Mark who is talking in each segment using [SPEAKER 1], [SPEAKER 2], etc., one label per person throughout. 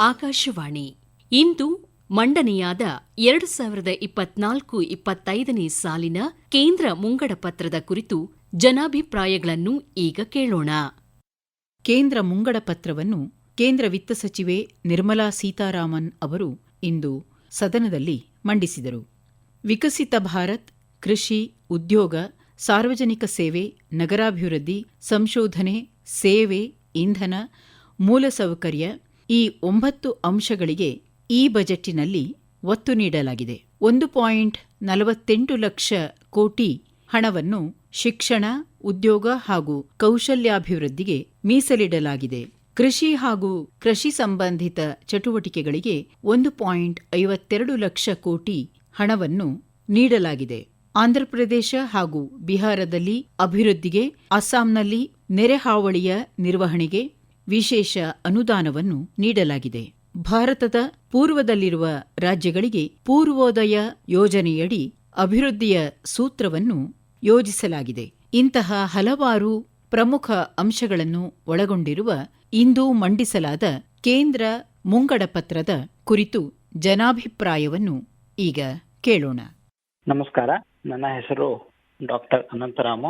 [SPEAKER 1] ಆಕಾಶವಾಣಿ. ಇಂದು ಮಂಡನೆಯಾದ ಎರಡು ಸಾವಿರದ ಇಪ್ಪತ್ನಾಲ್ಕು ಇಪ್ಪತ್ತೈದನೇ ಸಾಲಿನ ಕೇಂದ್ರ ಮುಂಗಡ ಪತ್ರದ ಕುರಿತು ಜನಾಭಿಪ್ರಾಯಗಳನ್ನು ಈಗ ಕೇಳೋಣ.
[SPEAKER 2] ಕೇಂದ್ರ ಮುಂಗಡ ಪತ್ರವನ್ನು ಕೇಂದ್ರ ವಿತ್ತ ಸಚಿವೆ ನಿರ್ಮಲಾ ಸೀತಾರಾಮನ್ ಅವರು ಇಂದು ಸದನದಲ್ಲಿ ಮಂಡಿಸಿದರು. ವಿಕಸಿತ ಭಾರತ್, ಕೃಷಿ, ಉದ್ಯೋಗ, ಸಾರ್ವಜನಿಕ ಸೇವೆ, ನಗರಾಭಿವೃದ್ಧಿ, ಸಂಶೋಧನೆ, ಸೇವೆ, ಇಂಧನ, ಮೂಲಸೌಕರ್ಯ ಈ ಒಂಬತ್ತು ಅಂಶಗಳಿಗೆ ಈ ಬಜೆಟ್ಟಿನಲ್ಲಿ ಒತ್ತು ನೀಡಲಾಗಿದೆ. ಒಂದು ಪಾಯಿಂಟ್ ನಲವತ್ತೆಂಟು ಲಕ್ಷ ಕೋಟಿ ಹಣವನ್ನು ಶಿಕ್ಷಣ, ಉದ್ಯೋಗ ಹಾಗೂ ಕೌಶಲ್ಯಾಭಿವೃದ್ಧಿಗೆ ಮೀಸಲಿಡಲಾಗಿದೆ. ಕೃಷಿ ಹಾಗೂ ಕೃಷಿ ಸಂಬಂಧಿತ ಚಟುವಟಿಕೆಗಳಿಗೆ ಒಂದು ಪಾಯಿಂಟ್ ಐವತ್ತೆರಡು ಲಕ್ಷ ಕೋಟಿ ಹಣವನ್ನು ನೀಡಲಾಗಿದೆ. ಆಂಧ್ರಪ್ರದೇಶ ಹಾಗೂ ಬಿಹಾರದಲ್ಲಿ ಅಭಿವೃದ್ಧಿಗೆ, ಅಸ್ಸಾಂನಲ್ಲಿ ನೆರೆ ಹಾವಳಿಯ ನಿರ್ವಹಣೆಗೆ ವಿಶೇಷ ಅನುದಾನವನ್ನು ನೀಡಲಾಗಿದೆ. ಭಾರತದ ಪೂರ್ವದಲ್ಲಿರುವ ರಾಜ್ಯಗಳಿಗೆ ಪೂರ್ವೋದಯ ಯೋಜನೆಯಡಿ ಅಭಿವೃದ್ಧಿಯ ಸೂತ್ರವನ್ನು ಯೋಜಿಸಲಾಗಿದೆ. ಇಂತಹ ಹಲವಾರು ಪ್ರಮುಖ ಅಂಶಗಳನ್ನು ಒಳಗೊಂಡಿರುವ ಇಂದು ಮಂಡಿಸಲಾದ ಕೇಂದ್ರ ಮುಂಗಡ ಪತ್ರದ ಕುರಿತು ಜನಾಭಿಪ್ರಾಯವನ್ನು ಈಗ ಕೇಳೋಣ.
[SPEAKER 3] ನಮಸ್ಕಾರ, ನನ್ನ ಹೆಸರು ಡಾಕ್ಟರ್ ಅನಂತರಾಮ.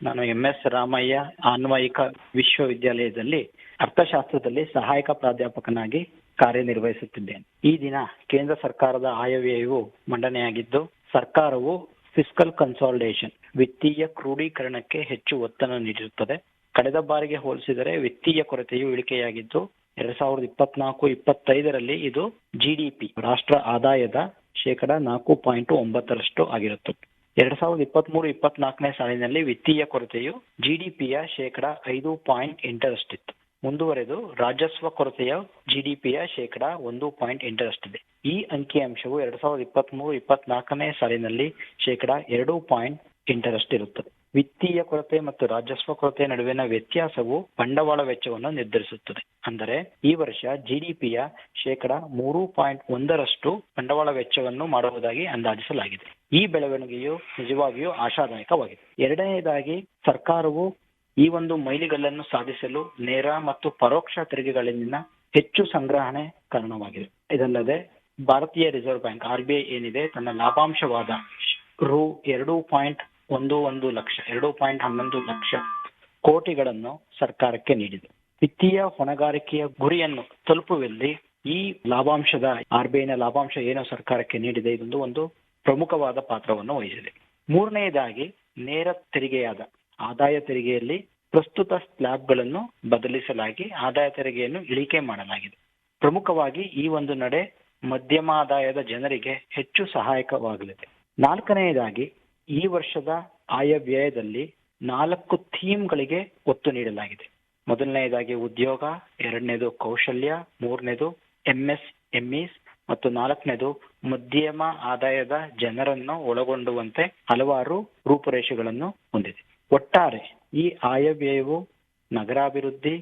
[SPEAKER 3] ನಾನು ಎಂ ಎಸ್ ರಾಮಯ್ಯ ಅನ್ವಯಿಕ ವಿಶ್ವವಿದ್ಯಾಲಯದಲ್ಲಿ ಅರ್ಥಶಾಸ್ತ್ರದಲ್ಲಿ ಸಹಾಯಕ ಪ್ರಾಧ್ಯಾಪಕನಾಗಿ ಕಾರ್ಯನಿರ್ವಹಿಸುತ್ತಿದ್ದೇನೆ. ಈ ದಿನ ಕೇಂದ್ರ ಸರ್ಕಾರದ ಆಯವ್ಯಯವು ಮಂಡನೆಯಾಗಿದ್ದು, ಸರ್ಕಾರವು ಫಿಸ್ಕಲ್ ಕನ್ಸಾಲಿಡೇಷನ್, ವಿತ್ತೀಯ ಕ್ರೋಢೀಕರಣಕ್ಕೆ ಹೆಚ್ಚು ಒತ್ತನ್ನು ನೀಡಿರುತ್ತದೆ. ಕಳೆದ ಬಾರಿಗೆ ಹೋಲಿಸಿದರೆ ವಿತ್ತೀಯ ಕೊರತೆಯು ಇಳಿಕೆಯಾಗಿದ್ದು, ಎರಡ್ ಸಾವಿರದ ಇಪ್ಪತ್ನಾಲ್ಕು ಇಪ್ಪತ್ತೈದರಲ್ಲಿ ಇದು ಜಿಡಿಪಿ ರಾಷ್ಟ್ರ ಆದಾಯದ ಶೇಕಡ ನಾಲ್ಕು ಪಾಯಿಂಟ್ ಒಂಬತ್ತರಷ್ಟು ಆಗಿರುತ್ತದೆ. ಎರಡ್ ಸಾವಿರದ ಇಪ್ಪತ್ತ್ ಮೂರು ಇಪ್ಪತ್ನಾಲ್ಕನೇ ಸಾಲಿನಲ್ಲಿ ವಿತ್ತೀಯ ಕೊರತೆಯು ಜಿಡಿಪಿಯ ಶೇಕಡ ಐದು ಪಾಯಿಂಟ್ ಎಂಟರಷ್ಟಿತ್ತು. ಮುಂದುವರೆದು ರಾಜಸ್ವ ಕೊರತೆಯ ಜಿಡಿಪಿಯ ಶೇಕಡ ಒಂದು ಪಾಯಿಂಟ್ ಎಂಟರಷ್ಟಿದೆ ಈ ಅಂಕಿಅಂಶವು ಎರಡ್ ಸಾವಿರದ ಇಪ್ಪತ್ತ್ ಮೂರು ಇಪ್ಪತ್ನಾಲ್ಕನೇ ಸಾಲಿನಲ್ಲಿ ಶೇಕಡ ಎರಡು ಪಾಯಿಂಟ್ ಎಂಟರಷ್ಟಿರುತ್ತದೆ ವಿತ್ತೀಯ ಕೊರತೆ ಮತ್ತು ರಾಜಸ್ವ ಕೊರತೆ ನಡುವಿನ ವ್ಯತ್ಯಾಸವು ಬಂಡವಾಳ ವೆಚ್ಚವನ್ನು ನಿರ್ಧರಿಸುತ್ತದೆ. ಅಂದರೆ ಈ ವರ್ಷ ಜಿಡಿಪಿಯ ಶೇಕಡ ಮೂರು ಪಾಯಿಂಟ್ ಒಂದರಷ್ಟು ಬಂಡವಾಳ ವೆಚ್ಚವನ್ನು ಮಾಡುವುದಾಗಿ ಅಂದಾಜಿಸಲಾಗಿದೆ. ಈ ಬೆಳವಣಿಗೆಯು ನಿಜವಾಗಿಯೂ ಆಶಾದಾಯಕವಾಗಿದೆ. ಎರಡನೆಯದಾಗಿ ಸರ್ಕಾರವು ಈ ಒಂದು ಮೈಲಿಗಲ್ಲನ್ನು ಸಾಧಿಸಲು ನೇರ ಮತ್ತು ಪರೋಕ್ಷ ತೆರಿಗೆಗಳಲ್ಲಿನ ಹೆಚ್ಚು ಸಂಗ್ರಹಣೆ ಕಾರಣವಾಗಿದೆ. ಇದಲ್ಲದೆ ಭಾರತೀಯ ರಿಸರ್ವ್ ಬ್ಯಾಂಕ್ ಆರ್ ಬಿ ಏನಿದೆ, ತನ್ನ ಲಾಭಾಂಶವಾದ ರು ಎರಡು ಪಾಯಿಂಟ್ ಒಂದು ಒಂದು ಲಕ್ಷ, ಎರಡು ಪಾಯಿಂಟ್ ಹನ್ನೊಂದು ಲಕ್ಷ ಕೋಟಿಗಳನ್ನು ಸರ್ಕಾರಕ್ಕೆ ನೀಡಿದೆ. ವಿತ್ತೀಯ ಹೊಣೆಗಾರಿಕೆಯ ಗುರಿಯನ್ನು ತಲುಪುವಲ್ಲಿ ಈ ಲಾಭಾಂಶದ ಆರ್ ಬಿ ಐನ ಲಾಭಾಂಶ ಏನು ಸರ್ಕಾರಕ್ಕೆ ನೀಡಿದೆ, ಇದೊಂದು ಒಂದು ಪ್ರಮುಖವಾದ ಪಾತ್ರವನ್ನು ವಹಿಸಿದೆ. ಮೂರನೆಯದಾಗಿ ನೇರ ತೆರಿಗೆಯಾದ ಆದಾಯ ತೆರಿಗೆಯಲ್ಲಿ ಪ್ರಸ್ತುತ ಸ್ಲ್ಯಾಬ್ಗಳನ್ನು ಬದಲಿಸಲಾಗಿ ಆದಾಯ ತೆರಿಗೆಯನ್ನು ಇಳಿಕೆ ಮಾಡಲಾಗಿದೆ. ಪ್ರಮುಖವಾಗಿ ಈ ಒಂದು ನಡೆ ಮಧ್ಯಮ ಆದಾಯದ ಜನರಿಗೆ ಹೆಚ್ಚು ಸಹಾಯಕವಾಗಲಿದೆ. ನಾಲ್ಕನೆಯದಾಗಿ, ಈ ವರ್ಷದ ಆಯವ್ಯಯದಲ್ಲಿ ನಾಲ್ಕು ಥೀಮ್ಗಳಿಗೆ ಒತ್ತು ನೀಡಲಾಗಿದೆ. ಮೊದಲನೆಯದಾಗಿ ಉದ್ಯೋಗ, ಎರಡನೇದು ಕೌಶಲ್ಯ, ಮೂರನೇದು ಎಂಎಸ್ ಎಂಇಸ್ ಮತ್ತು ನಾಲ್ಕನೇದು ಮಧ್ಯಮ ಆದಾಯದ ಜನರನ್ನು ಒಳಗೊಂಡುವಂತೆ ಹಲವಾರು ರೂಪುರೇಷೆಗಳನ್ನು ಹೊಂದಿದೆ. ಒಟ್ಟಾರೆ ಈ ಆಯವ್ಯಯವು ನಗರಾಭಿವೃದ್ಧಿ,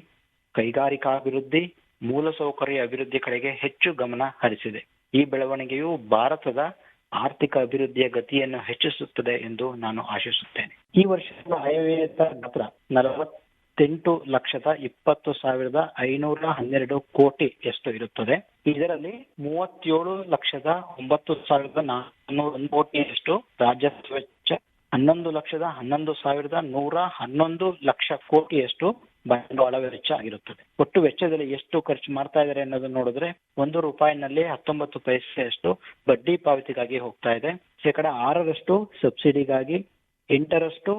[SPEAKER 3] ಕೈಗಾರಿಕಾಭಿವೃದ್ಧಿ, ಮೂಲಸೌಕರ್ಯ ಅಭಿವೃದ್ಧಿ ಕಡೆಗೆ ಹೆಚ್ಚು ಗಮನ ಹರಿಸಿದೆ. ಈ ಬೆಳವಣಿಗೆಯು ಭಾರತದ ಆರ್ಥಿಕ ಅಭಿವೃದ್ಧಿಯ ಗತಿಯನ್ನು ಹೆಚ್ಚಿಸುತ್ತದೆ ಎಂದು ನಾನು ಆಶಿಸುತ್ತೇನೆ. ಈ ವರ್ಷದ ಆಯವ್ಯಯದ ಗಾತ್ರ ನಲವತ್ತೆಂಟು ಲಕ್ಷದ ಇಪ್ಪತ್ತು ಸಾವಿರದ ಐನೂರ ಹನ್ನೆರಡು ಕೋಟಿ ಎಷ್ಟು ಇರುತ್ತದೆ. ಇದರಲ್ಲಿ ಮೂವತ್ತೇಳು ಲಕ್ಷದ ಒಂಬತ್ತು ಸಾವಿರದ ನಾನ್ನೂರ ಒಂದು ಕೋಟಿಯಷ್ಟು ರಾಜಸ್ವ ವೆಚ್ಚ ಹನ್ನೊಂದು ಲಕ್ಷದ ಹನ್ನೊಂದು ಸಾವಿರದ ನೂರ ಹನ್ನೊಂದು ಲಕ್ಷ ಕೋಟಿಯಷ್ಟು ಬಂಡವಾಳ ವೆಚ್ಚ ಆಗಿರುತ್ತದೆ. ಒಟ್ಟು ವೆಚ್ಚದಲ್ಲಿ ಎಷ್ಟು ಖರ್ಚು ಮಾಡ್ತಾ ಇದ್ದಾರೆ ಅನ್ನೋದನ್ನ ನೋಡಿದ್ರೆ ಒಂದು ರೂಪಾಯಿನಲ್ಲಿ ಹತ್ತೊಂಬತ್ತು ಪೈಸೆಯಷ್ಟು ಬಡ್ಡಿ ಪಾವತಿಗಾಗಿ ಹೋಗ್ತಾ ಇದೆ. ಶೇಕಡ ಆರರಷ್ಟು ಸಬ್ಸಿಡಿಗಾಗಿ, ಎಂಟರಷ್ಟು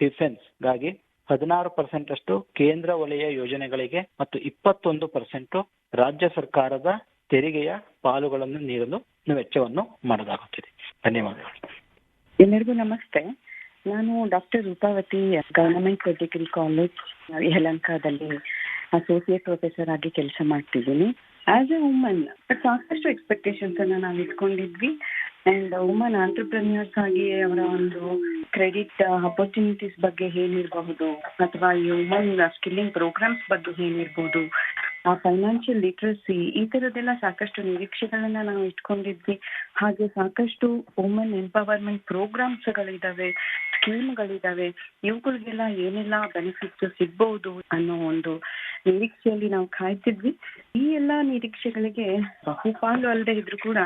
[SPEAKER 3] ಡಿಫೆನ್ಸ್ಗಾಗಿ ಹದಿನಾರು ಪರ್ಸೆಂಟ್ ಅಷ್ಟು ಕೇಂದ್ರ ವಲಯ ಯೋಜನೆಗಳಿಗೆ ಮತ್ತು ಇಪ್ಪತ್ತೊಂದು ಪರ್ಸೆಂಟ್ ರಾಜ್ಯ ಸರ್ಕಾರದ ತೆರಿಗೆಯ ಪಾಲುಗಳನ್ನು ನೀಡಲು ವೆಚ್ಚವನ್ನು ಮಾಡಲಾಗುತ್ತಿದೆ. ಧನ್ಯವಾದಗಳು.
[SPEAKER 4] ಎಲ್ಲರಿಗೂ ನಮಸ್ತೆ. ನಾನು doctor Rupavathi, government medical college, ಯಲಂಕಾದಲ್ಲಿ associate professor ಆಗಿ ಕೆಲಸ ಮಾಡ್ತಿದ್ದೀನಿ. ಆಸ್ ಎ ವುಮನ್ ಸಾಕಷ್ಟು ಎಕ್ಸ್ಪೆಕ್ಟೇಷನ್ಸ್ ಅನ್ನ ನಾವು ಇಟ್ಕೊಂಡಿದ್ವಿ. ಅಂಡ್ ವುಮನ್ ಆಂಟರ್ಪ್ರನ್ಯೂರ್ಸ್ ಆಗಿ ಅವರ ಒಂದು ಕ್ರೆಡಿಟ್ ಅಪರ್ಚುನಿಟೀಸ್ ಬಗ್ಗೆ ಏನಿರಬಹುದು, ಅಥವಾ ಈ ವುಮನ್ ಸ್ಕಿಲ್ಲಿಂಗ್ ಪ್ರೋಗ್ರಾಮ್ಸ್ ಬಗ್ಗೆ ಏನಿರ್ಬೋದು ಆ ಫೈನಾನ್ಷಿಯಲ್ ಲಿಟ್ರಸಿ ಈ ತರದೆಲ್ಲ ಸಾಕಷ್ಟು ನಿರೀಕ್ಷೆಗಳನ್ನ ನಾವು ಇಟ್ಕೊಂಡಿದ್ವಿ. ಹಾಗೆ ಸಾಕಷ್ಟು ವುಮೆನ್ ಎಂಪವರ್ಮೆಂಟ್ ಪ್ರೋಗ್ರಾಮ್ಸ್ಗಳಿದಾವೆ ಸ್ಕೀಮ್ಗಳಿದಾವೆ ಇವುಗಳಿಗೆಲ್ಲ ಏನೆಲ್ಲ ಬೆನಿಫಿಟ್ಸ್ ಸಿಗ್ಬಹುದು ಅನ್ನೋ ಒಂದು ನಿರೀಕ್ಷೆಯಲ್ಲಿ ನಾವು ಕಾಯ್ತಿದ್ವಿ. ಈ ಎಲ್ಲಾ ನಿರೀಕ್ಷೆಗಳಿಗೆ ಬಹುಪಾಲು ಅಲ್ಲದೆ ಇದ್ರು ಕೂಡ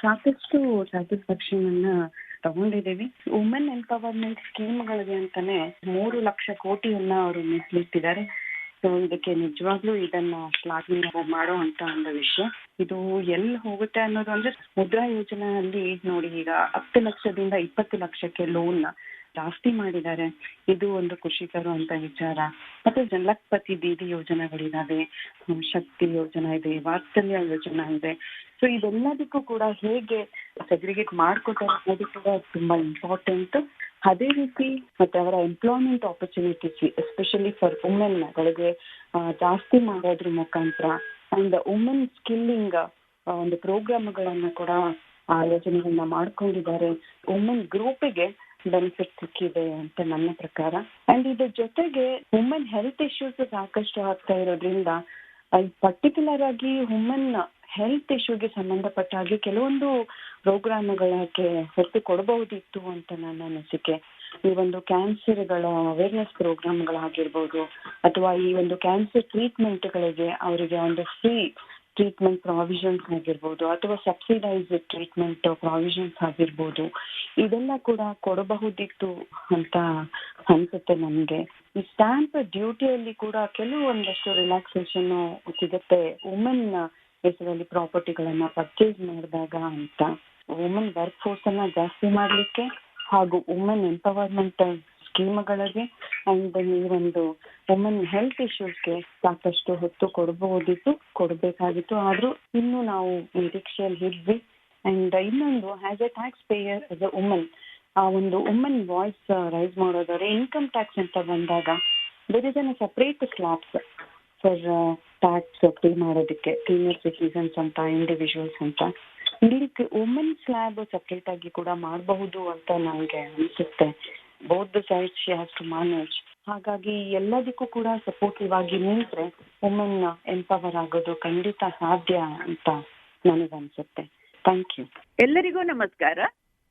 [SPEAKER 4] ಸಾಕಷ್ಟು ಸ್ಯಾಟಿಸ್ಫ್ಯಾಕ್ಷನ್ ಅನ್ನ ತಗೊಂಡಿದ್ದೀವಿ. ವುಮೆನ್ ಎಂಪವರ್ಮೆಂಟ್ ಸ್ಕೀಮ್ಗಳಿಗೆ ಅಂತಾನೆ ಮೂರು ಲಕ್ಷ ಕೋಟಿಯನ್ನ ಅವರು ಮೀಸಲಿಟ್ಟಿದ್ದಾರೆ. ಸೊ ಇದಕ್ಕೆ ನಿಜವಾಗ್ಲೂ ಇದನ್ನ ಶ್ಲಾಘನೆ ಅಂತ ಒಂದು ವಿಷಯ. ಇದು ಎಲ್ ಹೋಗುತ್ತೆ ಅನ್ನೋದು ಅಂದ್ರೆ ಮುದ್ರಾ ಯೋಜನೆಯಲ್ಲಿ ನೋಡಿ ಈಗ ಹತ್ತು ಲಕ್ಷದಿಂದ ಇಪ್ಪತ್ತು ಲಕ್ಷಕ್ಕೆ ಲೋನ್ ಜಾಸ್ತಿ ಮಾಡಿದ್ದಾರೆ. ಇದು ಒಂದು ಖುಷಿ ತರುವಂತ ವಿಚಾರ. ಮತ್ತೆ ಜಲಕ್ಪತಿ ದೀದಿ ಯೋಜನೆಗಳಿದಾವೆ. ಶಕ್ತಿ ಯೋಜನಾ ಇದೆ, ವಾತ್ಸಲ್ಯ ಯೋಜನಾ ಇದೆ. ಸೊ ಇದೆಲ್ಲದಕ್ಕೂ ಕೂಡ ಹೇಗೆ ಸೆಗ್ರಿಗೇಟ್ ಮಾಡ್ಕೋತಾರೆ ಅನ್ನೋದು ಕೂಡ ತುಂಬಾ ಇಂಪಾರ್ಟೆಂಟ್ ಅದೇ ರೀತಿ ಮತ್ತೆ ಅವರ employment opportunities especially for women ಗಳಿಗೆ ಜಾಸ್ತಿ ಮಾಡೋದ್ರ ಮುಖಾಂತರ ಅಂಡ್ ವುಮೆನ್ ಸ್ಕಿಲ್ಲಿಂಗ್ ಒಂದು ಪ್ರೋಗ್ರಾಮ್ಗಳನ್ನ ಕೂಡ ಆಲೋಚನೆಗಳನ್ನ ಮಾಡ್ಕೊಂಡಿದ್ದಾರೆ. ವುಮೆನ್ ಗ್ರೂಪಿಗೆ ಬೆನಿಫಿಟ್ ಸಿಕ್ಕಿದೆ ಅಂತ ನನ್ನ ಪ್ರಕಾರ. ಅಂಡ್ ಇದ್ರ ಜೊತೆಗೆ ವುಮೆನ್ ಹೆಲ್ತ್ ಇಶ್ಯೂಸ್ ಸಾಕಷ್ಟು ಆಗ್ತಾ ಇರೋದ್ರಿಂದ ಪರ್ಟಿಕ್ಯುಲರ್ ಆಗಿ ವುಮೆನ್ ಹೆಲ್ತ್ ಇಶ್ಯೂಗೆ ಸಂಬಂಧಪಟ್ಟ ಹಾಗೆ ಕೆಲವೊಂದು ಪ್ರೋಗ್ರಾಮ್ಗಳಿಗೆ ಹೊತ್ತು ಕೊಡಬಹುದಿತ್ತು ಅಂತ ನನ್ನ ಅನಿಸಿಕೆ. ಈ ಒಂದು ಕ್ಯಾನ್ಸರ್ಗಳ ಅವೇರ್ನೆಸ್ ಪ್ರೋಗ್ರಾಮ್ಗಳಾಗಿರ್ಬೋದು, ಅಥವಾ ಈ ಒಂದು ಕ್ಯಾನ್ಸರ್ ಟ್ರೀಟ್ಮೆಂಟ್ಗಳಿಗೆ ಅವರಿಗೆ ಒಂದು ಫ್ರೀ ಟ್ರೀಟ್ಮೆಂಟ್ ಪ್ರಾವಿಷನ್ಸ್ ಆಗಿರ್ಬೋದು, ಅಥವಾ ಸಬ್ಸಿಡೈಸ್ ಟ್ರೀಟ್ಮೆಂಟ್ ಪ್ರಾವಿಷನ್ಸ್ ಆಗಿರ್ಬೋದು, ಇದೆಲ್ಲ ಕೂಡ ಕೊಡಬಹುದಿತ್ತು ಅಂತ ಅನ್ಸುತ್ತೆ ನಮ್ಗೆ. ಈ ಸ್ಟ್ಯಾಂಪ್ ಡ್ಯೂಟಿಯಲ್ಲಿ ಕೂಡ ಕೆಲವೊಂದಷ್ಟು ರಿಲ್ಯಾಕ್ಸೇಷನ್ ಸಿಗುತ್ತೆ. ವುಮೆನ್ ಹೆಸರಲ್ಲಿ ಪ್ರಾಪರ್ಟಿಗಳನ್ನ ಪರ್ಚೇಸ್ ಮಾಡಿದಾಗ ಅಂತ ವುಮೆನ್ ವರ್ಕ್ ಫೋರ್ಸ್ ಅನ್ನ ಜಾಸ್ತಿ ಮಾಡಲಿಕ್ಕೆ ಹಾಗೂ ವುಮೆನ್ ಎಂಪವರ್ಮೆಂಟ್ ಸ್ಕೀಮ್ಗಳಿಗೆ ಅಂಡ್ ಈ ಒಂದು ವುಮೆನ್ ಹೆಲ್ತ್ ಇಶ್ಯೂಸ್ಗೆ ಸಾಕಷ್ಟು ಹೊತ್ತು ಕೊಡಬಹುದಿತ್ತು ಕೊಡಬೇಕಾಗಿತ್ತು. ಆದ್ರೂ ಇನ್ನು ನಾವು ನಿರೀಕ್ಷೆಯಲ್ಲಿ ಇದ್ವಿ. ಅಂಡ್ ಇನ್ನೊಂದು as a tax payer as a women ಆ ಒಂದು ವುಮೆನ್ ವಾಯ್ಸ್ ರೈಸ್ ಮಾಡೋದಾದ್ರೆ ಇನ್ಕಮ್ ಟ್ಯಾಕ್ಸ್ ಅಂತ ಬಂದಾಗ there is an separate slabs for tax pay ಮಾಡೋದಕ್ಕೆ ಸೀನಿಯರ್ ಸಿಟಿಸನ್ಸ್ ಅಂತ ಇಂಡಿವಿಜುವಲ್ಸ್ ಅಂತ ಇಲ್ಲಿ ವುಮೆನ್ ಸ್ಲ್ಯಾಬ್ ಸಪ್ರೇಟ್ ಆಗಿ ಕೂಡ ಮಾಡಬಹುದು ಅಂತ ನನಗೆ ಅನಿಸುತ್ತೆ. Both side she has to manage ಹಾಗಾಗಿ ಎಲ್ಲದಕ್ಕೂ ಕೂಡ ಸಪೋರ್ಟಿವ್ ಆಗಿ ನಿಂತ್ರೆ ವುಮೆನ್ ಎಂಪವರ್ ಆಗೋದು ಖಂಡಿತ ಸಾಧ್ಯ ಅಂತ ನನಗನ್ಸುತ್ತೆ ಥ್ಯಾಂಕ್ ಯು
[SPEAKER 5] ಎಲ್ಲರಿಗೂ ನಮಸ್ಕಾರ.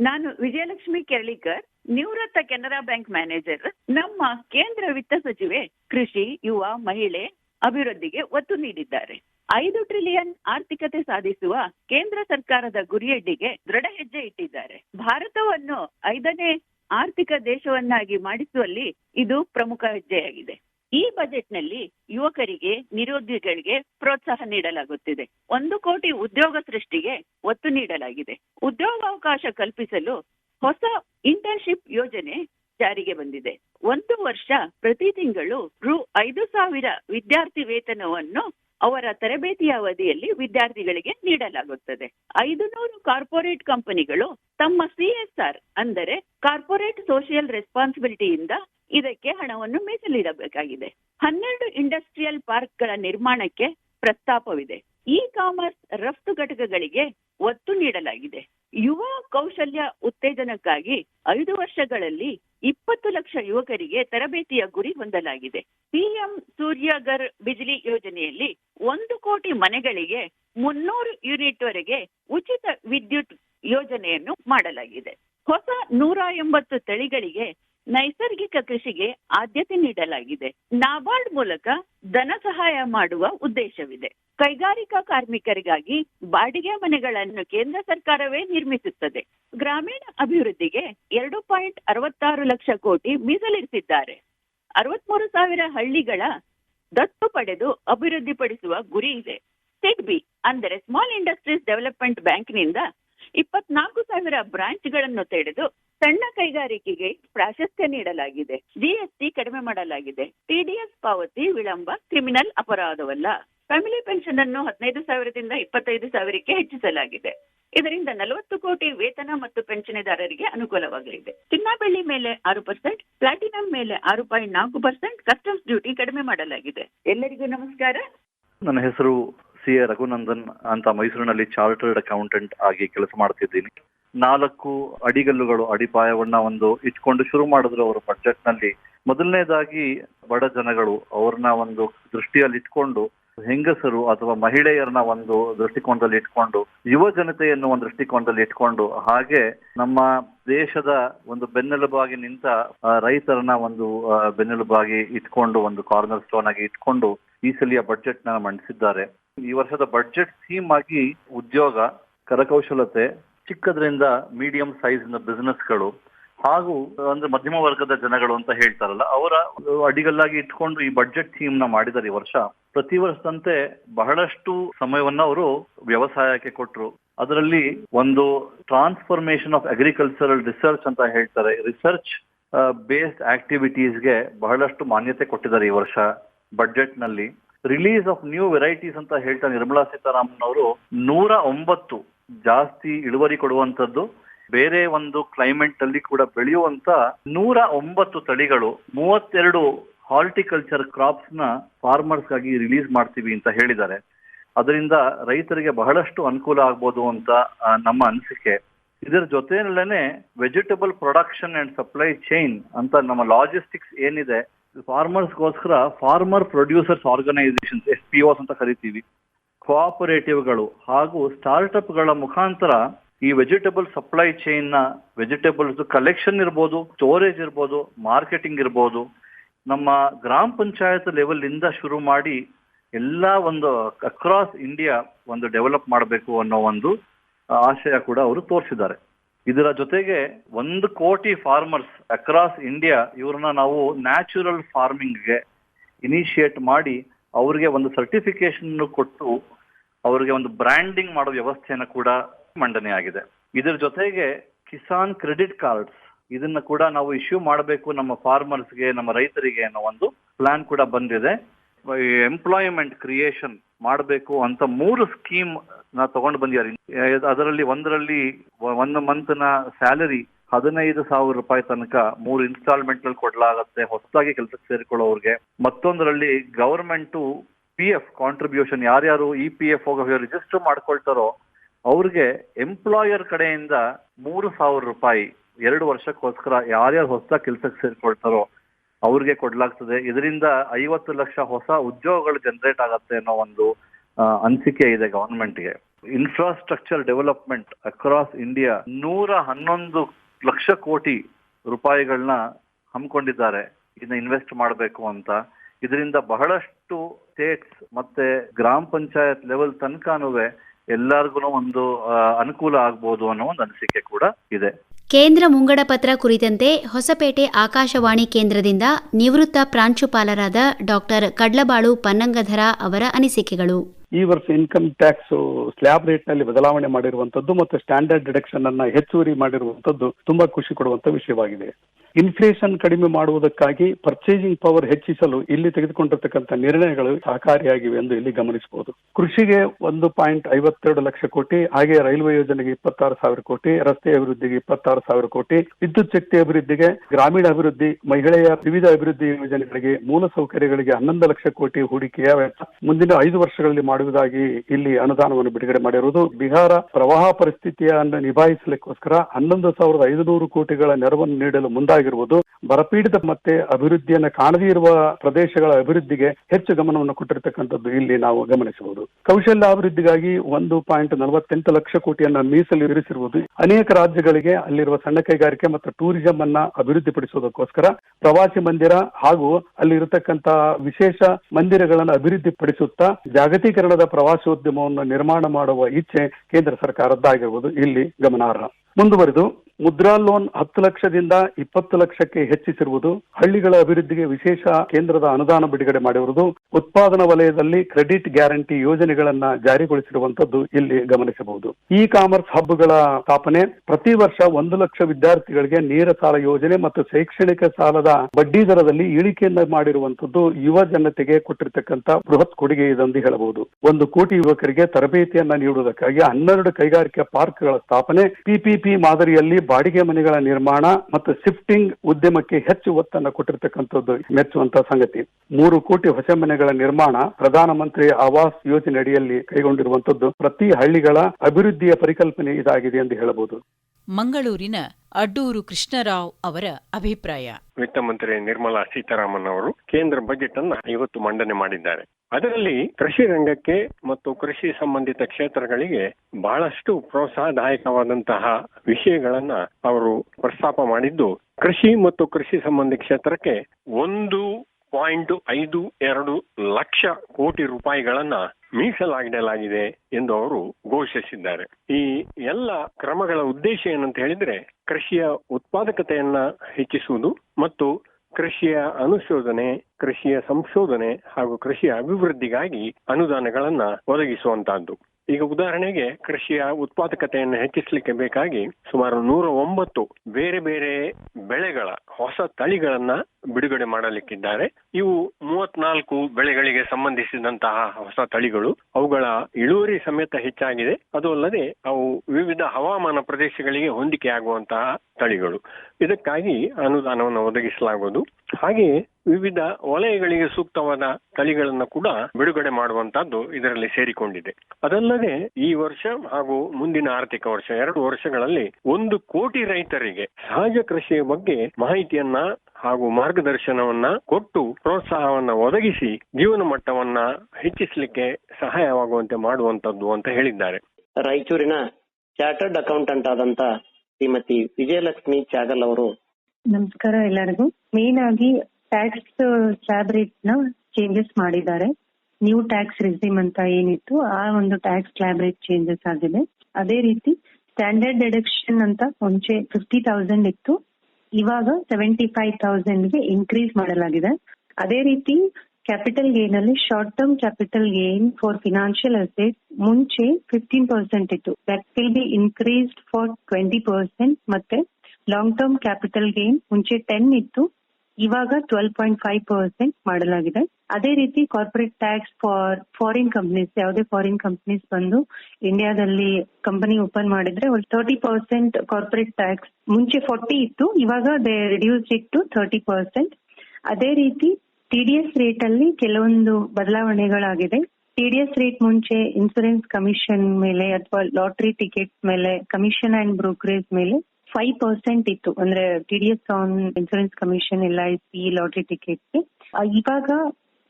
[SPEAKER 5] ನಾನು ವಿಜಯಲಕ್ಷ್ಮಿ ಕೆರಳಿಕರ್, ನಿವೃತ್ತ ಕೆನರಾ ಬ್ಯಾಂಕ್ ಮ್ಯಾನೇಜರ್. ನಮ್ಮ ಕೇಂದ್ರ ವಿತ್ತ ಸಚಿವೆ ಕೃಷಿ, ಯುವ, ಮಹಿಳೆ ಅಭಿವೃದ್ಧಿಗೆ ಒತ್ತು ನೀಡಿದ್ದಾರೆ. ಐದು ಟ್ರಿಲಿಯನ್ ಆರ್ಥಿಕತೆ ಸಾಧಿಸುವ ಕೇಂದ್ರ ಸರ್ಕಾರದ ಗುರಿಯಡ್ಡಿಗೆ ದೃಢ ಹೆಜ್ಜೆ ಇಟ್ಟಿದ್ದಾರೆ. ಭಾರತವನ್ನು ಐದನೇ ಆರ್ಥಿಕ ದೇಶವನ್ನಾಗಿ ಮಾಡಿಸುವಲ್ಲಿ ಇದು ಪ್ರಮುಖ ಹೆಜ್ಜೆಯಾಗಿದೆ. ಈ ಬಜೆಟ್ನಲ್ಲಿ ಯುವಕರಿಗೆ, ನಿರುದ್ಯೋಗಿಗಳಿಗೆ ಪ್ರೋತ್ಸಾಹ ನೀಡಲಾಗುತ್ತಿದೆ. ಒಂದು ಕೋಟಿ ಉದ್ಯೋಗ ಸೃಷ್ಟಿಗೆ ಒತ್ತು ನೀಡಲಾಗಿದೆ. ಉದ್ಯೋಗಾವಕಾಶ ಕಲ್ಪಿಸಲು ಹೊಸ ಇಂಟರ್ನ್ಶಿಪ್ ಯೋಜನೆ ಜಾರಿಗೆ ಬಂದಿದೆ. ಒಂದು ವರ್ಷ ಪ್ರತಿ ತಿಂಗಳು ರು ಐದು ಸಾವಿರ ವಿದ್ಯಾರ್ಥಿ ವೇತನವನ್ನು ಅವರ ತರಬೇತಿಯ ಅವಧಿಯಲ್ಲಿ ವಿದ್ಯಾರ್ಥಿಗಳಿಗೆ ನೀಡಲಾಗುತ್ತದೆ. ಐದು ನೂರು ಕಾರ್ಪೊರೇಟ್ ಕಂಪನಿಗಳು ತಮ್ಮ ಸಿಎಸ್ಆರ್ ಅಂದರೆ ಕಾರ್ಪೊರೇಟ್ ಸೋಷಿಯಲ್ ರೆಸ್ಪಾನ್ಸಿಬಿಲಿಟಿಯಿಂದ ಇದಕ್ಕೆ ಹಣವನ್ನು ಮೀಸಲಿಡಬೇಕಾಗಿದೆ. ಹನ್ನೆರಡು ಇಂಡಸ್ಟ್ರಿಯಲ್ ಪಾರ್ಕ್ಗಳ ನಿರ್ಮಾಣಕ್ಕೆ ಪ್ರಸ್ತಾಪವಿದೆ. ಇ ಕಾಮರ್ಸ್ ರಫ್ತು ಘಟಕಗಳಿಗೆ ಒತ್ತು ನೀಡಲಾಗಿದೆ. ಯುವ ಕೌಶಲ್ಯ ಉತ್ತೇಜನಕ್ಕಾಗಿ ಐದು ವರ್ಷಗಳಲ್ಲಿ ಇಪ್ಪತ್ತು ಲಕ್ಷ ಯುವಕರಿಗೆ ತರಬೇತಿಯ ಗುರಿ ಹೊಂದಲಾಗಿದೆ. ಪಿಎಂ ಸೂರ್ಯಗರ್ ಬಿಜಿಲಿ ಯೋಜನೆಯಲ್ಲಿ ಒಂದು ಕೋಟಿ ಮನೆಗಳಿಗೆ ಮುನ್ನೂರು ಯೂನಿಟ್ ವರೆಗೆ ಉಚಿತ ವಿದ್ಯುತ್ ಯೋಜನೆಯನ್ನು ಮಾಡಲಾಗಿದೆ. ಹೊಸ ನೂರ ಎಂಬತ್ತು ತಳಿಗಳಿಗೆ ನೈಸರ್ಗಿಕ ಕೃಷಿಗೆ ಆದ್ಯತೆ ನೀಡಲಾಗಿದೆ. ನಾಬಾರ್ಡ್ ಮೂಲಕ ಧನ ಸಹಾಯ ಮಾಡುವ ಉದ್ದೇಶವಿದೆ. ಕೈಗಾರಿಕಾ ಕಾರ್ಮಿಕರಿಗಾಗಿ ಬಾಡಿಗೆ ಮನೆಗಳನ್ನು ಕೇಂದ್ರ ಸರ್ಕಾರವೇ ನಿರ್ಮಿಸುತ್ತದೆ. ಗ್ರಾಮೀಣ ಅಭಿವೃದ್ಧಿಗೆ ಎರಡು ಪಾಯಿಂಟ್ ಅರವತ್ತಾರು ಲಕ್ಷ ಕೋಟಿ ಮೀಸಲಿರಿಸಿದ್ದಾರೆ ಅರವತ್ಮೂರು ಸಾವಿರ ಹಳ್ಳಿಗಳ ದತ್ತು ಪಡೆದು ಅಭಿವೃದ್ಧಿಪಡಿಸುವ ಗುರಿ ಇದೆ. ಸಿಡ್ಬಿ ಅಂದರೆ ಸ್ಮಾಲ್ ಇಂಡಸ್ಟ್ರೀಸ್ ಡೆವಲಪ್ಮೆಂಟ್ ಬ್ಯಾಂಕ್ನಿಂದ ಇಪ್ಪತ್ನಾಲ್ಕು ಸಾವಿರ ಬ್ರಾಂಚ್ಗಳನ್ನು ತೆರೆದು ಸಣ್ಣ ಕೈಗಾರಿಕೆಗೆ ಪ್ರಾಶಸ್ತ್ಯ ನೀಡಲಾಗಿದೆ. ಜಿಎಸ್ಟಿ ಕಡಿಮೆ ಮಾಡಲಾಗಿದೆ. ಟಿಡಿಎಸ್ ಪಾವತಿ ವಿಳಂಬ, ಕ್ರಿಮಿನಲ್ ಅಪರಾಧವಲ್ಲ. ಫ್ಯಾಮಿಲಿ ಪೆನ್ಷನ್ ಅನ್ನು ಹದಿನೈದು ಸಾವಿರದಿಂದ ಇಪ್ಪತ್ತೈದು ಸಾವಿರಕ್ಕೆ ಹೆಚ್ಚಿಸಲಾಗಿದೆ. ಇದರಿಂದ ನಲವತ್ತು ಕೋಟಿ ವೇತನ ಮತ್ತು ಪೆನ್ಷನ್ದಾರರಿಗೆ ಅನುಕೂಲವಾಗಲಿದೆ. ಚಿನ್ನಬೆಳ್ಳಿ ಮೇಲೆ ಆರು ಪರ್ಸೆಂಟ್ ಪ್ಲಾಟಿನಂ ಮೇಲೆ ಆರು ಪಾಯಿಂಟ್ ನಾಲ್ಕು ಪರ್ಸೆಂಟ್ ಕಸ್ಟಮ್ಸ್ ಡ್ಯೂಟಿ ಕಡಿಮೆ ಮಾಡಲಾಗಿದೆ. ಎಲ್ಲರಿಗೂ ನಮಸ್ಕಾರ.
[SPEAKER 6] ನನ್ನ ಹೆಸರು ಸಿ ಎ ರಘುನಂದನ್ ಅಂತ ಮೈಸೂರಿನಲ್ಲಿ ಚಾರ್ಟರ್ಡ್ ಅಕೌಂಟೆಂಟ್ ಆಗಿ ಕೆಲಸ ಮಾಡ್ತಿದ್ದೀನಿ. ನಾಲ್ಕು ಅಡಿಗಲ್ಲುಗಳು, ಅಡಿಪಾಯವನ್ನ ಒಂದು ಇಟ್ಕೊಂಡು ಶುರು ಮಾಡಿದ್ರು ಅವರು ಬಜೆಟ್ನಲ್ಲಿ. ಮೊದಲನೇದಾಗಿ ಬಡ ಜನಗಳು ಅವ್ರನ್ನ ಒಂದು ದೃಷ್ಟಿಯಲ್ಲಿ ಇಟ್ಕೊಂಡು ಹೆಂಗಸರು ಅಥವಾ ಮಹಿಳೆಯರನ್ನ ಒಂದು ದೃಷ್ಟಿಕೋನದಲ್ಲಿ ಇಟ್ಕೊಂಡು, ಯುವ ಜನತೆಯನ್ನು ಒಂದು ದೃಷ್ಟಿಕೋನದಲ್ಲಿ ಇಟ್ಕೊಂಡು, ಹಾಗೆ ನಮ್ಮ ದೇಶದ ಒಂದು ಬೆನ್ನೆಲುಬಾಗಿ ನಿಂತ ರೈತರನ್ನ ಒಂದು ಬೆನ್ನೆಲುಬಾಗಿ ಇಟ್ಕೊಂಡು, ಒಂದು ಕಾರ್ನರ್ ಸ್ಟೋನ್ ಆಗಿ ಇಟ್ಕೊಂಡು ಈ ಸಲಿಯ ಬಡ್ಜೆಟ್ನ ಮಂಡಿಸಿದ್ದಾರೆ. ಈ ವರ್ಷದ ಬಡ್ಜೆಟ್ ಥೀಮ್ ಆಗಿ ಉದ್ಯೋಗ, ಕರಕೌಶಲತೆ, ಚಿಕ್ಕದ್ರಿಂದ ಮೀಡಿಯಂ ಸೈಜ್ನ ಬಿಸಿನೆಸ್ಗಳು ಹಾಗೂ, ಅಂದ್ರೆ ಮಧ್ಯಮ ವರ್ಗದ ಜನಗಳು ಅಂತ ಹೇಳ್ತಾರಲ್ಲ, ಅವರ ಅಡಿಗಲ್ಲಾಗಿ ಇಟ್ಕೊಂಡು ಈ ಬಜೆಟ್ ಥೀಮ್ನ ಮಾಡಿದ್ದಾರೆ ಈ ವರ್ಷ. ಪ್ರತಿ ವರ್ಷದಂತೆ ಬಹಳಷ್ಟು ಸಮಯವನ್ನ ಅವರು ವ್ಯವಸಾಯಕ್ಕೆ ಕೊಟ್ಟರು ಅದರಲ್ಲಿ ಒಂದು ಟ್ರಾನ್ಸ್ಫಾರ್ಮೇಶನ್ ಆಫ್ ಅಗ್ರಿಕಲ್ಚರಲ್ ರಿಸರ್ಚ್ ಅಂತ ಹೇಳ್ತಾರೆ. ರಿಸರ್ಚ್ ಬೇಸ್ಡ್ ಆಕ್ಟಿವಿಟೀಸ್ಗೆ ಬಹಳಷ್ಟು ಮಾನ್ಯತೆ ಕೊಟ್ಟಿದ್ದಾರೆ ಈ ವರ್ಷ ಬಜೆಟ್ನಲ್ಲಿ. ರಿಲೀಸ್ ಆಫ್ ನ್ಯೂ ವೆರೈಟೀಸ್ ಅಂತ ಹೇಳ್ತಾರೆ ನಿರ್ಮಲಾ ಸೀತಾರಾಮನ್ ಅವರು. ನೂರ ಒಂಬತ್ತು ಜಾಸ್ತಿ ಇಳುವರಿ ಕೊಡುವಂತದ್ದು ಬೇರೆ ಒಂದು ಕ್ಲೈಮೇಟ್ ಅಲ್ಲಿ ಕೂಡ ಬೆಳೆಯುವಂತ ನೂರ ಒಂಬತ್ತು ತಳಿಗಳು, ಮೂವತ್ತೆರಡು ಹಾರ್ಟಿಕಲ್ಚರ್ ಕ್ರಾಪ್ಸ್ನ ಫಾರ್ಮರ್ಸ್ಗಾಗಿ ರಿಲೀಸ್ ಮಾಡ್ತೀವಿ ಅಂತ ಹೇಳಿದ್ದಾರೆ. ಅದರಿಂದ ರೈತರಿಗೆ ಬಹಳಷ್ಟು ಅನುಕೂಲ ಆಗ್ಬೋದು ಅಂತ ನಮ್ಮ ಅನಿಸಿಕೆ. ಇದರ ಜೊತೆಯಲ್ಲೇನೆ vegetable production and supply chain ಅಂತ ನಮ್ಮ ಲಾಜಿಸ್ಟಿಕ್ಸ್ ಏನಿದೆ ಫಾರ್ಮರ್ಸ್ಗೋಸ್ಕರ farmer producers organisations S P Os ಅಂತ ಕರಿತೀವಿ. ಕೋಆಪರೇಟಿವ್ಗಳು ಹಾಗೂ ಸ್ಟಾರ್ಟ್ಅಪ್ಗಳ ಮುಖಾಂತರ ಈ ವೆಜಿಟೇಬಲ್ ಸಪ್ಲೈ ಚೈನ್ನ ವೆಜಿಟೇಬಲ್ಸ್ ಕಲೆಕ್ಷನ್ ಇರ್ಬೋದು ಸ್ಟೋರೇಜ್ ಇರ್ಬೋದು ಮಾರ್ಕೆಟಿಂಗ್ ಇರ್ಬೋದು, ನಮ್ಮ ಗ್ರಾಮ ಪಂಚಾಯತ್ ಲೆವೆಲ್ ಇಂದ ಶುರು ಮಾಡಿ ಎಲ್ಲ ಒಂದು ಅಕ್ರಾಸ್ ಇಂಡಿಯಾ ಒಂದು ಡೆವಲಪ್ ಮಾಡಬೇಕು ಅನ್ನೋ ಒಂದು ಆಶಯ ಕೂಡ ಅವರು ತೋರಿಸಿದ್ದಾರೆ. ಇದರ ಜೊತೆಗೆ ಒಂದು ಕೋಟಿ ಫಾರ್ಮರ್ಸ್ ಅಕ್ರಾಸ್ ಇಂಡಿಯಾ ಇವ್ರನ್ನ ನಾವು ನ್ಯಾಚುರಲ್ ಫಾರ್ಮಿಂಗ್ಗೆ ಇನಿಷಿಯೇಟ್ ಮಾಡಿ ಅವ್ರಿಗೆ ಒಂದು ಸರ್ಟಿಫಿಕೇಶನ್ ಕೊಟ್ಟು ಅವರಿಗೆ ಒಂದು ಬ್ರ್ಯಾಂಡಿಂಗ್ ಮಾಡೋ ವ್ಯವಸ್ಥೆಯನ್ನು ಕೂಡ ಮಂಡನೆ ಆಗಿದೆ. ಇದರ ಜೊತೆಗೆ ಕಿಸಾನ್ ಕ್ರೆಡಿಟ್ ಕಾರ್ಡ್ಸ್, ಇದನ್ನ ಕೂಡ ನಾವು ಇಶ್ಯೂ ಮಾಡಬೇಕು ನಮ್ಮ ಫಾರ್ಮರ್ಸ್ಗೆ ನಮ್ಮ ರೈತರಿಗೆ ಅನ್ನೋ ಒಂದು ಪ್ಲಾನ್ ಕೂಡ ಬಂದಿದೆ. ಎಂಪ್ಲಾಯ್ಮೆಂಟ್ ಕ್ರಿಯೇಷನ್ ಮಾಡಬೇಕು ಅಂತ ಮೂರು ಸ್ಕೀಮ್ನ ತಗೊಂಡು ಬಂದಿದ್ದಾರೆ. ಅದರಲ್ಲಿ ಒಂದರಲ್ಲಿ ಒಂದು ಮಂತ್ನ ಸ್ಯಾಲರಿ ಹದಿನೈದು ಸಾವಿರ ರೂಪಾಯಿ ತನಕ ಮೂರು ಇನ್ಸ್ಟಾಲ್ಮೆಂಟ್ನಲ್ಲಿ ಕೊಡಲಾಗತ್ತೆ. ಹೊಸದಾಗಿ ಕೆಲಸಕ್ಕೆ ಸೇರಿಕೊಳ್ಳೋರಿಗೆ. ಮತ್ತೊಂದರಲ್ಲಿ ಗವರ್ಮೆಂಟ್ ಪಿ ಎಫ್ ಕಾಂಟ್ರಿಬ್ಯೂಷನ್ ಯಾರ್ಯಾರು ಇ ಪಿ ಎಫ್ ರಿಜಿಸ್ಟರ್ ಮಾಡ್ಕೊಳ್ತಾರೋ ಅವ್ರಿಗೆ ಎಂಪ್ಲಾಯರ್ ಕಡೆಯಿಂದ ಮೂರು ಸಾವಿರ ರೂಪಾಯಿ ಎರಡು ವರ್ಷಕ್ಕೋಸ್ಕರ ಯಾರ್ಯಾರು ಹೊಸ ಕೆಲಸಕ್ಕೆ ಸೇರ್ಕೊಳ್ತಾರೋ ಅವ್ರಿಗೆ ಕೊಡ್ಲಾಗ್ತದೆ. ಇದರಿಂದ ಐವತ್ತು ಲಕ್ಷ ಹೊಸ ಉದ್ಯೋಗಗಳು ಜನರೇಟ್ ಆಗತ್ತೆ ಅನ್ನೋ ಒಂದು ಅನಿಸಿಕೆ ಇದೆ ಗವರ್ಮೆಂಟ್ಗೆ ಇನ್ಫ್ರಾಸ್ಟ್ರಕ್ಚರ್ ಡೆವಲಪ್ಮೆಂಟ್ ಅಕ್ರಾಸ್ ಇಂಡಿಯಾ ನೂರ ಹನ್ನೊಂದು ಲಕ್ಷ ಕೋಟಿ ರೂಪಾಯಿಗಳನ್ನ ಹಮ್ಮಿಕೊಂಡಿದ್ದಾರೆ. ಇದನ್ನ ಇನ್ವೆಸ್ಟ್ ಮಾಡಬೇಕು ಅಂತ. ಇದರಿಂದ ಬಹಳಷ್ಟು ಸ್ಟೇಟ್ಸ್ ಮತ್ತೆ ಗ್ರಾಮ ಪಂಚಾಯತ್ ಲೆವೆಲ್ ತನಕನೂ ಎಲ್ಲಾರ್ಗು ಒಂದು ಅನುಕೂಲ ಆಗ್ಬೋದು ಅನ್ನೋ ಒಂದು ಅನಿಸಿಕೆ ಕೂಡ ಇದೆ.
[SPEAKER 7] ಕೇಂದ್ರ ಮುಂಗಡ ಪತ್ರ ಕುರಿತಂತೆ ಹೊಸಪೇಟೆ ಆಕಾಶವಾಣಿ ಕೇಂದ್ರದಿಂದ ನಿವೃತ್ತ ಪ್ರಾಂಶುಪಾಲರಾದ ಡಾಕ್ಟರ್ ಕಡ್ಲಬಾಳು ಪನ್ನಂಗಧರ ಅವರ ಅನಿಸಿಕೆಗಳು.
[SPEAKER 8] ಈ ವರ್ಷ ಇನ್ಕಮ್ ಟ್ಯಾಕ್ಸ್ ಸ್ಲ್ಯಾಬ್ ರೇಟ್ನಲ್ಲಿ ಬದಲಾವಣೆ ಮಾಡಿರುವಂತದ್ದು ಮತ್ತು ಸ್ಟ್ಯಾಂಡರ್ಡ್ ಡಿಡಕ್ಷನ್ ಅನ್ನ ಹೆಚ್ಚುವರಿ ಮಾಡಿರುವಂತದ್ದು ತುಂಬಾ ಖುಷಿ ಕೊಡುವಂತ ವಿಷಯವಾಗಿದೆ. ಇನ್ಫ್ಲೇಷನ್ ಕಡಿಮೆ ಮಾಡುವುದಕ್ಕಾಗಿ ಪರ್ಚೇಸಿಂಗ್ ಪವರ್ ಹೆಚ್ಚಿಸಲು ಇಲ್ಲಿ ತೆಗೆದುಕೊಂಡಿರ್ತಕ್ಕಂಥ ನಿರ್ಣಯಗಳು ಸಹಕಾರಿಯಾಗಿವೆ ಎಂದು ಇಲ್ಲಿ ಗಮನಿಸಬಹುದು. ಕೃಷಿಗೆ ಒಂದು ಪಾಯಿಂಟ್ ಐವತ್ತೆರಡು ಲಕ್ಷ ಕೋಟಿ, ಹಾಗೆ ರೈಲ್ವೆ ಯೋಜನೆಗೆ ಇಪ್ಪತ್ತಾರು ಸಾವಿರ ಕೋಟಿ, ರಸ್ತೆ ಅಭಿವೃದ್ಧಿಗೆ ಇಪ್ಪತ್ತಾರು ಸಾವಿರ ಕೋಟಿ, ವಿದ್ಯುತ್ ಶಕ್ತಿ ಅಭಿವೃದ್ಧಿಗೆ, ಗ್ರಾಮೀಣ ಅಭಿವೃದ್ಧಿ, ಮಹಿಳೆಯ ವಿವಿಧ ಅಭಿವೃದ್ಧಿ ಯೋಜನೆಗಳಿಗೆ ಮೂಲ ಸೌಕರ್ಯಗಳಿಗೆ ಹನ್ನೊಂದು ಲಕ್ಷ ಕೋಟಿ ಹೂಡಿಕೆಯ ವೆಚ್ಚ. ಮುಂದಿನ ಐದು ವರ್ಷಗಳಲ್ಲಿ ಮಾಡುವುದಾಗಿ ಇಲ್ಲಿ ಅನುದಾನವನ್ನು ಬಿಡುಗಡೆ ಮಾಡಿರುವುದು. ಬಿಹಾರ ಪ್ರವಾಹ ಪರಿಸ್ಥಿತಿಯನ್ನು ನಿಭಾಯಿಸಲಿಕ್ಕೋಸ್ಕರ ಹನ್ನೊಂದು ಸಾವಿರದ ಐದುನೂರು ಕೋಟಿಗಳ ನೆರವನ್ನು ನೀಡಲು ಮುಂದಾಗಿರುವುದು. ಬರಪೀಡಿತ ಮತ್ತೆ ಅಭಿವೃದ್ಧಿಯನ್ನು ಕಾಣದೇ ಇರುವ ಪ್ರದೇಶಗಳ ಅಭಿವೃದ್ಧಿಗೆ ಹೆಚ್ಚು ಗಮನವನ್ನು ಕೊಟ್ಟಿರತಕ್ಕಂಥದ್ದು ಇಲ್ಲಿ ನಾವು ಗಮನಿಸಬಹುದು. ಕೌಶಲ್ಯ ಅಭಿವೃದ್ಧಿಗಾಗಿ ಒಂದು ಪಾಯಿಂಟ್ ನಲವತ್ತೆಂಟು ಲಕ್ಷ ಕೋಟಿಯನ್ನ ಮೀಸಲು ಇರಿಸಿರುವುದು ಅನೇಕ ರಾಜ್ಯಗಳಿಗೆ ಅಲ್ಲಿರುವ ಸಣ್ಣ ಕೈಗಾರಿಕೆ ಮತ್ತು ಟೂರಿಸಂ ಅನ್ನ ಅಭಿವೃದ್ಧಿಪಡಿಸುವುದಕ್ಕೋಸ್ಕರ ಪ್ರವಾಸಿ ಮಂದಿರ ಹಾಗೂ ಅಲ್ಲಿ ಇರತಕ್ಕಂತ ವಿಶೇಷ ಮಂದಿರಗಳನ್ನು ಅಭಿವೃದ್ಧಿಪಡಿಸುತ್ತಾ ಜಾಗತೀಕರಣದ ಪ್ರವಾಸೋದ್ಯಮವನ್ನು ನಿರ್ಮಾಣ ಮಾಡುವ ಇಚ್ಛೆ ಕೇಂದ್ರ ಸರ್ಕಾರದ್ದಾಗಿರುವುದು ಇಲ್ಲಿ ಗಮನಾರ್ಹ. ಮುಂದುವರೆದು ಮುದ್ರಾ ಲೋನ್ ಹತ್ತು ಲಕ್ಷದಿಂದ ಇಪ್ಪತ್ತು ಲಕ್ಷಕ್ಕೆ ಹೆಚ್ಚಿಸಿರುವುದು ಹಳ್ಳಿಗಳ ಅಭಿವೃದ್ಧಿಗೆ ವಿಶೇಷ ಕೇಂದ್ರದ ಅನುದಾನ ಬಿಡುಗಡೆ ಮಾಡಿರುವುದು ಉತ್ಪಾದನಾ ವಲಯದಲ್ಲಿ ಕ್ರೆಡಿಟ್ ಗ್ಯಾರಂಟಿ ಯೋಜನೆಗಳನ್ನ ಜಾರಿಗೊಳಿಸಿರುವಂತದ್ದು ಇಲ್ಲಿ ಗಮನಿಸಬಹುದು. ಇ ಕಾಮರ್ಸ್ ಹಬ್ಗಳ ಸ್ಥಾಪನೆ, ಪ್ರತಿ ವರ್ಷ ಒಂದು ಲಕ್ಷ ವಿದ್ಯಾರ್ಥಿಗಳಿಗೆ ನೇರ ಸಾಲ ಯೋಜನೆ ಮತ್ತು ಶೈಕ್ಷಣಿಕ ಸಾಲದ ಬಡ್ಡಿ ದರದಲ್ಲಿ ಇಳಿಕೆಯನ್ನ ಮಾಡಿರುವಂತದ್ದು ಯುವ ಜನತೆಗೆ ಕೊಟ್ಟಿರ್ತಕ್ಕಂತ ಬೃಹತ್ ಕೊಡುಗೆ ಇದೆಂದು ಹೇಳಬಹುದು. ಒಂದು ಕೋಟಿ ಯುವಕರಿಗೆ ತರಬೇತಿಯನ್ನ ನೀಡುವುದಕ್ಕಾಗಿ ಹನ್ನೆರಡು ಕೈಗಾರಿಕಾ ಪಾರ್ಕ್ಗಳ ಸ್ಥಾಪನೆ ಪಿಪಿಪಿ ಮಾದರಿಯಲ್ಲಿ ಬಾಡಿಗೆ ಮನೆಗಳ ನಿರ್ಮಾಣ ಮತ್ತು ಶಿಫ್ಟಿಂಗ್ ಉದ್ಯಮಕ್ಕೆ ಹೆಚ್ಚು ಒತ್ತನ್ನು ಕೊಟ್ಟಿರ್ತಕ್ಕಂಥದ್ದು ಮೆಚ್ಚುವಂತ ಸಂಗತಿ. ಮೂರು ಕೋಟಿ ಹೊಸ ಮನೆಗಳ ನಿರ್ಮಾಣ ಪ್ರಧಾನಮಂತ್ರಿ ಆವಾಸ್ ಯೋಜನೆ ಅಡಿಯಲ್ಲಿ ಕೈಗೊಂಡಿರುವಂತದ್ದು ಪ್ರತಿ ಹಳ್ಳಿಗಳ ಅಭಿವೃದ್ಧಿಯ ಪರಿಕಲ್ಪನೆ ಇದಾಗಿದೆ ಎಂದು ಹೇಳಬಹುದು.
[SPEAKER 2] ಮಂಗಳೂರಿನ ಅಡ್ಡೂರು ಕೃಷ್ಣರಾವ್ ಅವರ ಅಭಿಪ್ರಾಯ.
[SPEAKER 9] ವಿತ್ತ ಮಂತ್ರಿ ನಿರ್ಮಲಾ ಸೀತಾರಾಮನ್ ಅವರು ಕೇಂದ್ರ ಬಜೆಟ್ ಅನ್ನ ಇವತ್ತು ಮಂಡನೆ ಮಾಡಿದ್ದಾರೆ. ಅದರಲ್ಲಿ ಕೃಷಿ ರಂಗಕ್ಕೆ ಮತ್ತು ಕೃಷಿ ಸಂಬಂಧಿತ ಕ್ಷೇತ್ರಗಳಿಗೆ ಬಹಳಷ್ಟು ಪ್ರೋತ್ಸಾಹದಾಯಕವಾದಂತಹ ವಿಷಯಗಳನ್ನ ಅವರು ಪ್ರಸ್ತಾಪ ಮಾಡಿದ್ದು, ಕೃಷಿ ಮತ್ತು ಕೃಷಿ ಸಂಬಂಧಿ ಕ್ಷೇತ್ರಕ್ಕೆ ಒಂದು ಪಾಯಿಂಟ್ ಐದು ಎರಡು ಲಕ್ಷ ಕೋಟಿ ರೂಪಾಯಿಗಳನ್ನ ಮೀಸಲಾಗಿಡಲಾಗಿದೆ ಎಂದು ಅವರು ಘೋಷಿಸಿದ್ದಾರೆ. ಈ ಎಲ್ಲ ಕ್ರಮಗಳ ಉದ್ದೇಶ ಏನಂತ ಹೇಳಿದ್ರೆ ಕೃಷಿಯ ಉತ್ಪಾದಕತೆಯನ್ನ ಹೆಚ್ಚಿಸುವುದು ಮತ್ತು ಕೃಷಿಯ ಅನುಶೋಧನೆ, ಕೃಷಿಯ ಸಂಶೋಧನೆ ಹಾಗೂ ಕೃಷಿಯ ಅಭಿವೃದ್ಧಿಗಾಗಿ ಅನುದಾನಗಳನ್ನ ಒದಗಿಸುವಂತಹದ್ದು. ಈಗ ಉದಾಹರಣೆಗೆ ಕೃಷಿಯ ಉತ್ಪಾದಕತೆಯನ್ನು ಹೆಚ್ಚಿಸಲಿಕ್ಕೆ ಬೇಕಾಗಿ ಸುಮಾರು ನೂರ ಒಂಬತ್ತು ಬೇರೆ ಬೇರೆ ಬೆಳೆಗಳ ಹೊಸ ತಳಿಗಳನ್ನ ಬಿಡುಗಡೆ ಮಾಡಲಿಕ್ಕಿದ್ದಾರೆ. ಇವು ಮೂವತ್ನಾಲ್ಕು ಬೆಳೆಗಳಿಗೆ ಸಂಬಂಧಿಸಿದಂತಹ ಹೊಸ ತಳಿಗಳು. ಅವುಗಳ ಇಳುವರಿ ಸಮೇತ ಹೆಚ್ಚಾಗಿದೆ. ಅದು ಅಲ್ಲದೆ ಅವು ವಿವಿಧ ಹವಾಮಾನ ಪ್ರದೇಶಗಳಿಗೆ ಹೊಂದಿಕೆ ಆಗುವಂತಹ ತಳಿಗಳು. ಇದಕ್ಕಾಗಿ ಅನುದಾನವನ್ನು ಒದಗಿಸಲಾಗುವುದು. ಹಾಗೆಯೇ ವಿವಿಧ ವಲಯಗಳಿಗೆ ಸೂಕ್ತವಾದ ತಳಿಗಳನ್ನು ಕೂಡ ಬಿಡುಗಡೆ ಮಾಡುವಂತಹದ್ದು ಇದರಲ್ಲಿ ಸೇರಿಕೊಂಡಿದೆ. ಅದಲ್ಲದೆ ಈ ವರ್ಷ ಹಾಗೂ ಮುಂದಿನ ಆರ್ಥಿಕ ವರ್ಷ ಎರಡು ವರ್ಷಗಳಲ್ಲಿ ಒಂದು ಕೋಟಿ ರೈತರಿಗೆ ಸಹಜ ಕೃಷಿಯ ಬಗ್ಗೆ ಮಾಹಿತಿಯನ್ನ ಹಾಗೂ ಮಾರ್ಗದರ್ಶನವನ್ನ ಕೊಟ್ಟು ಪ್ರೋತ್ಸಾಹವನ್ನ ಒದಗಿಸಿ ಜೀವನ ಮಟ್ಟವನ್ನ ಹೆಚ್ಚಿಸಲಿಕ್ಕೆ ಸಹಾಯವಾಗುವಂತೆ ಮಾಡುವಂತದ್ದು ಅಂತ ಹೇಳಿದ್ದಾರೆ.
[SPEAKER 10] ರಾಯಚೂರಿನ ಚಾರ್ಟರ್ಡ್ ಅಕೌಂಟೆಂಟ್ ಆದಂತ ಶ್ರೀಮತಿ ವಿಜಯಲಕ್ಷ್ಮಿ ಚಾಗಲ್ ಅವರು
[SPEAKER 11] ನಮಸ್ಕಾರ ಎಲ್ಲರಿಗೂ. ಮೇನ್ ಆಗಿ ಟ್ಯಾಕ್ಸ್ ಸ್ಲ್ಯಾಬ್ ರೇಟ್ನ ಚೇಂಜಸ್ ಮಾಡಿದ್ದಾರೆ. ನ್ಯೂ ಟ್ಯಾಕ್ಸ್ ರಿಸಿಮ್ ಅಂತ ಏನಿತ್ತು, ಆ ಒಂದು ಟ್ಯಾಕ್ಸ್ ಸ್ಲ್ಯಾಬ್ ರೇಟ್ ಚೇಂಜಸ್ ಆಗಿದೆ. ಅದೇ ರೀತಿ ಸ್ಟ್ಯಾಂಡರ್ಡ್ ಡಿಡಕ್ಷನ್ ಅಂತ ಮುಂಚೆ ಫಿಫ್ಟಿ ತೌಸಂಡ್ ಇತ್ತು. ಇವಾಗ ಸೆವೆಂಟಿ ಫೈವ್ ತೌಸಂಡ್ಗೆ ಇನ್ಕ್ರೀಸ್ ಮಾಡಲಾಗಿದೆ. ಅದೇ ರೀತಿ ಕ್ಯಾಪಿಟಲ್ ಗೇನ್ ಅಲ್ಲಿ short term capital gain for financial asset ಮುಂಚೆ ಫಿಫ್ಟೀನ್ ಪರ್ಸೆಂಟ್ ಇತ್ತು. That will be increased for twenty percent ಮತ್ತೆ ಲಾಂಗ್ ಟರ್ಮ್ ಕ್ಯಾಪಿಟಲ್ ಗೇನ್ ಮುಂಚೆ ಟೆನ್ ಇತ್ತು, ಇವಾಗ ಟ್ವೆಲ್ ಪಾಯಿಂಟ್ ಫೈವ್ ಪರ್ಸೆಂಟ್ ಮಾಡಲಾಗಿದೆ. ಅದೇ ರೀತಿ corporate tax for foreign companies ಯಾವುದೇ ಫಾರಿನ್ ಕಂಪನೀಸ್ ಬಂದು ಇಂಡಿಯಾದಲ್ಲಿ ಕಂಪನಿ ಓಪನ್ ಮಾಡಿದ್ರೆ ತರ್ಟಿ ಪರ್ಸೆಂಟ್ ಕಾರ್ಪೊರೇಟ್ ಟ್ಯಾಕ್ಸ್ ಮುಂಚೆ ಫೋರ್ಟಿ ಇತ್ತು, ಇವಾಗ they reduce it to thirty percent ಅದೇ ರೀತಿ ಟಿಡಿಎಸ್ ರೇಟ್ ಅಲ್ಲಿ ಕೆಲವೊಂದು ಬದಲಾವಣೆಗಳಾಗಿದೆ. ಟಿಡಿಎಸ್ ರೇಟ್ ಮುಂಚೆ ಇನ್ಸೂರೆನ್ಸ್ ಕಮಿಷನ್ ಮೇಲೆ ಅಥವಾ ಲಾಟ್ರಿ ಟಿಕೆಟ್ ಮೇಲೆ ಕಮಿಷನ್ ಅಂಡ್ ಬ್ರೋಕರೇಜ್ ಮೇಲೆ ಫೈವ್ ಪರ್ಸೆಂಟ್ ಇತ್ತು. ಅಂದ್ರೆ TDS on insurance commission L I C lottery ticket ಇವಾಗ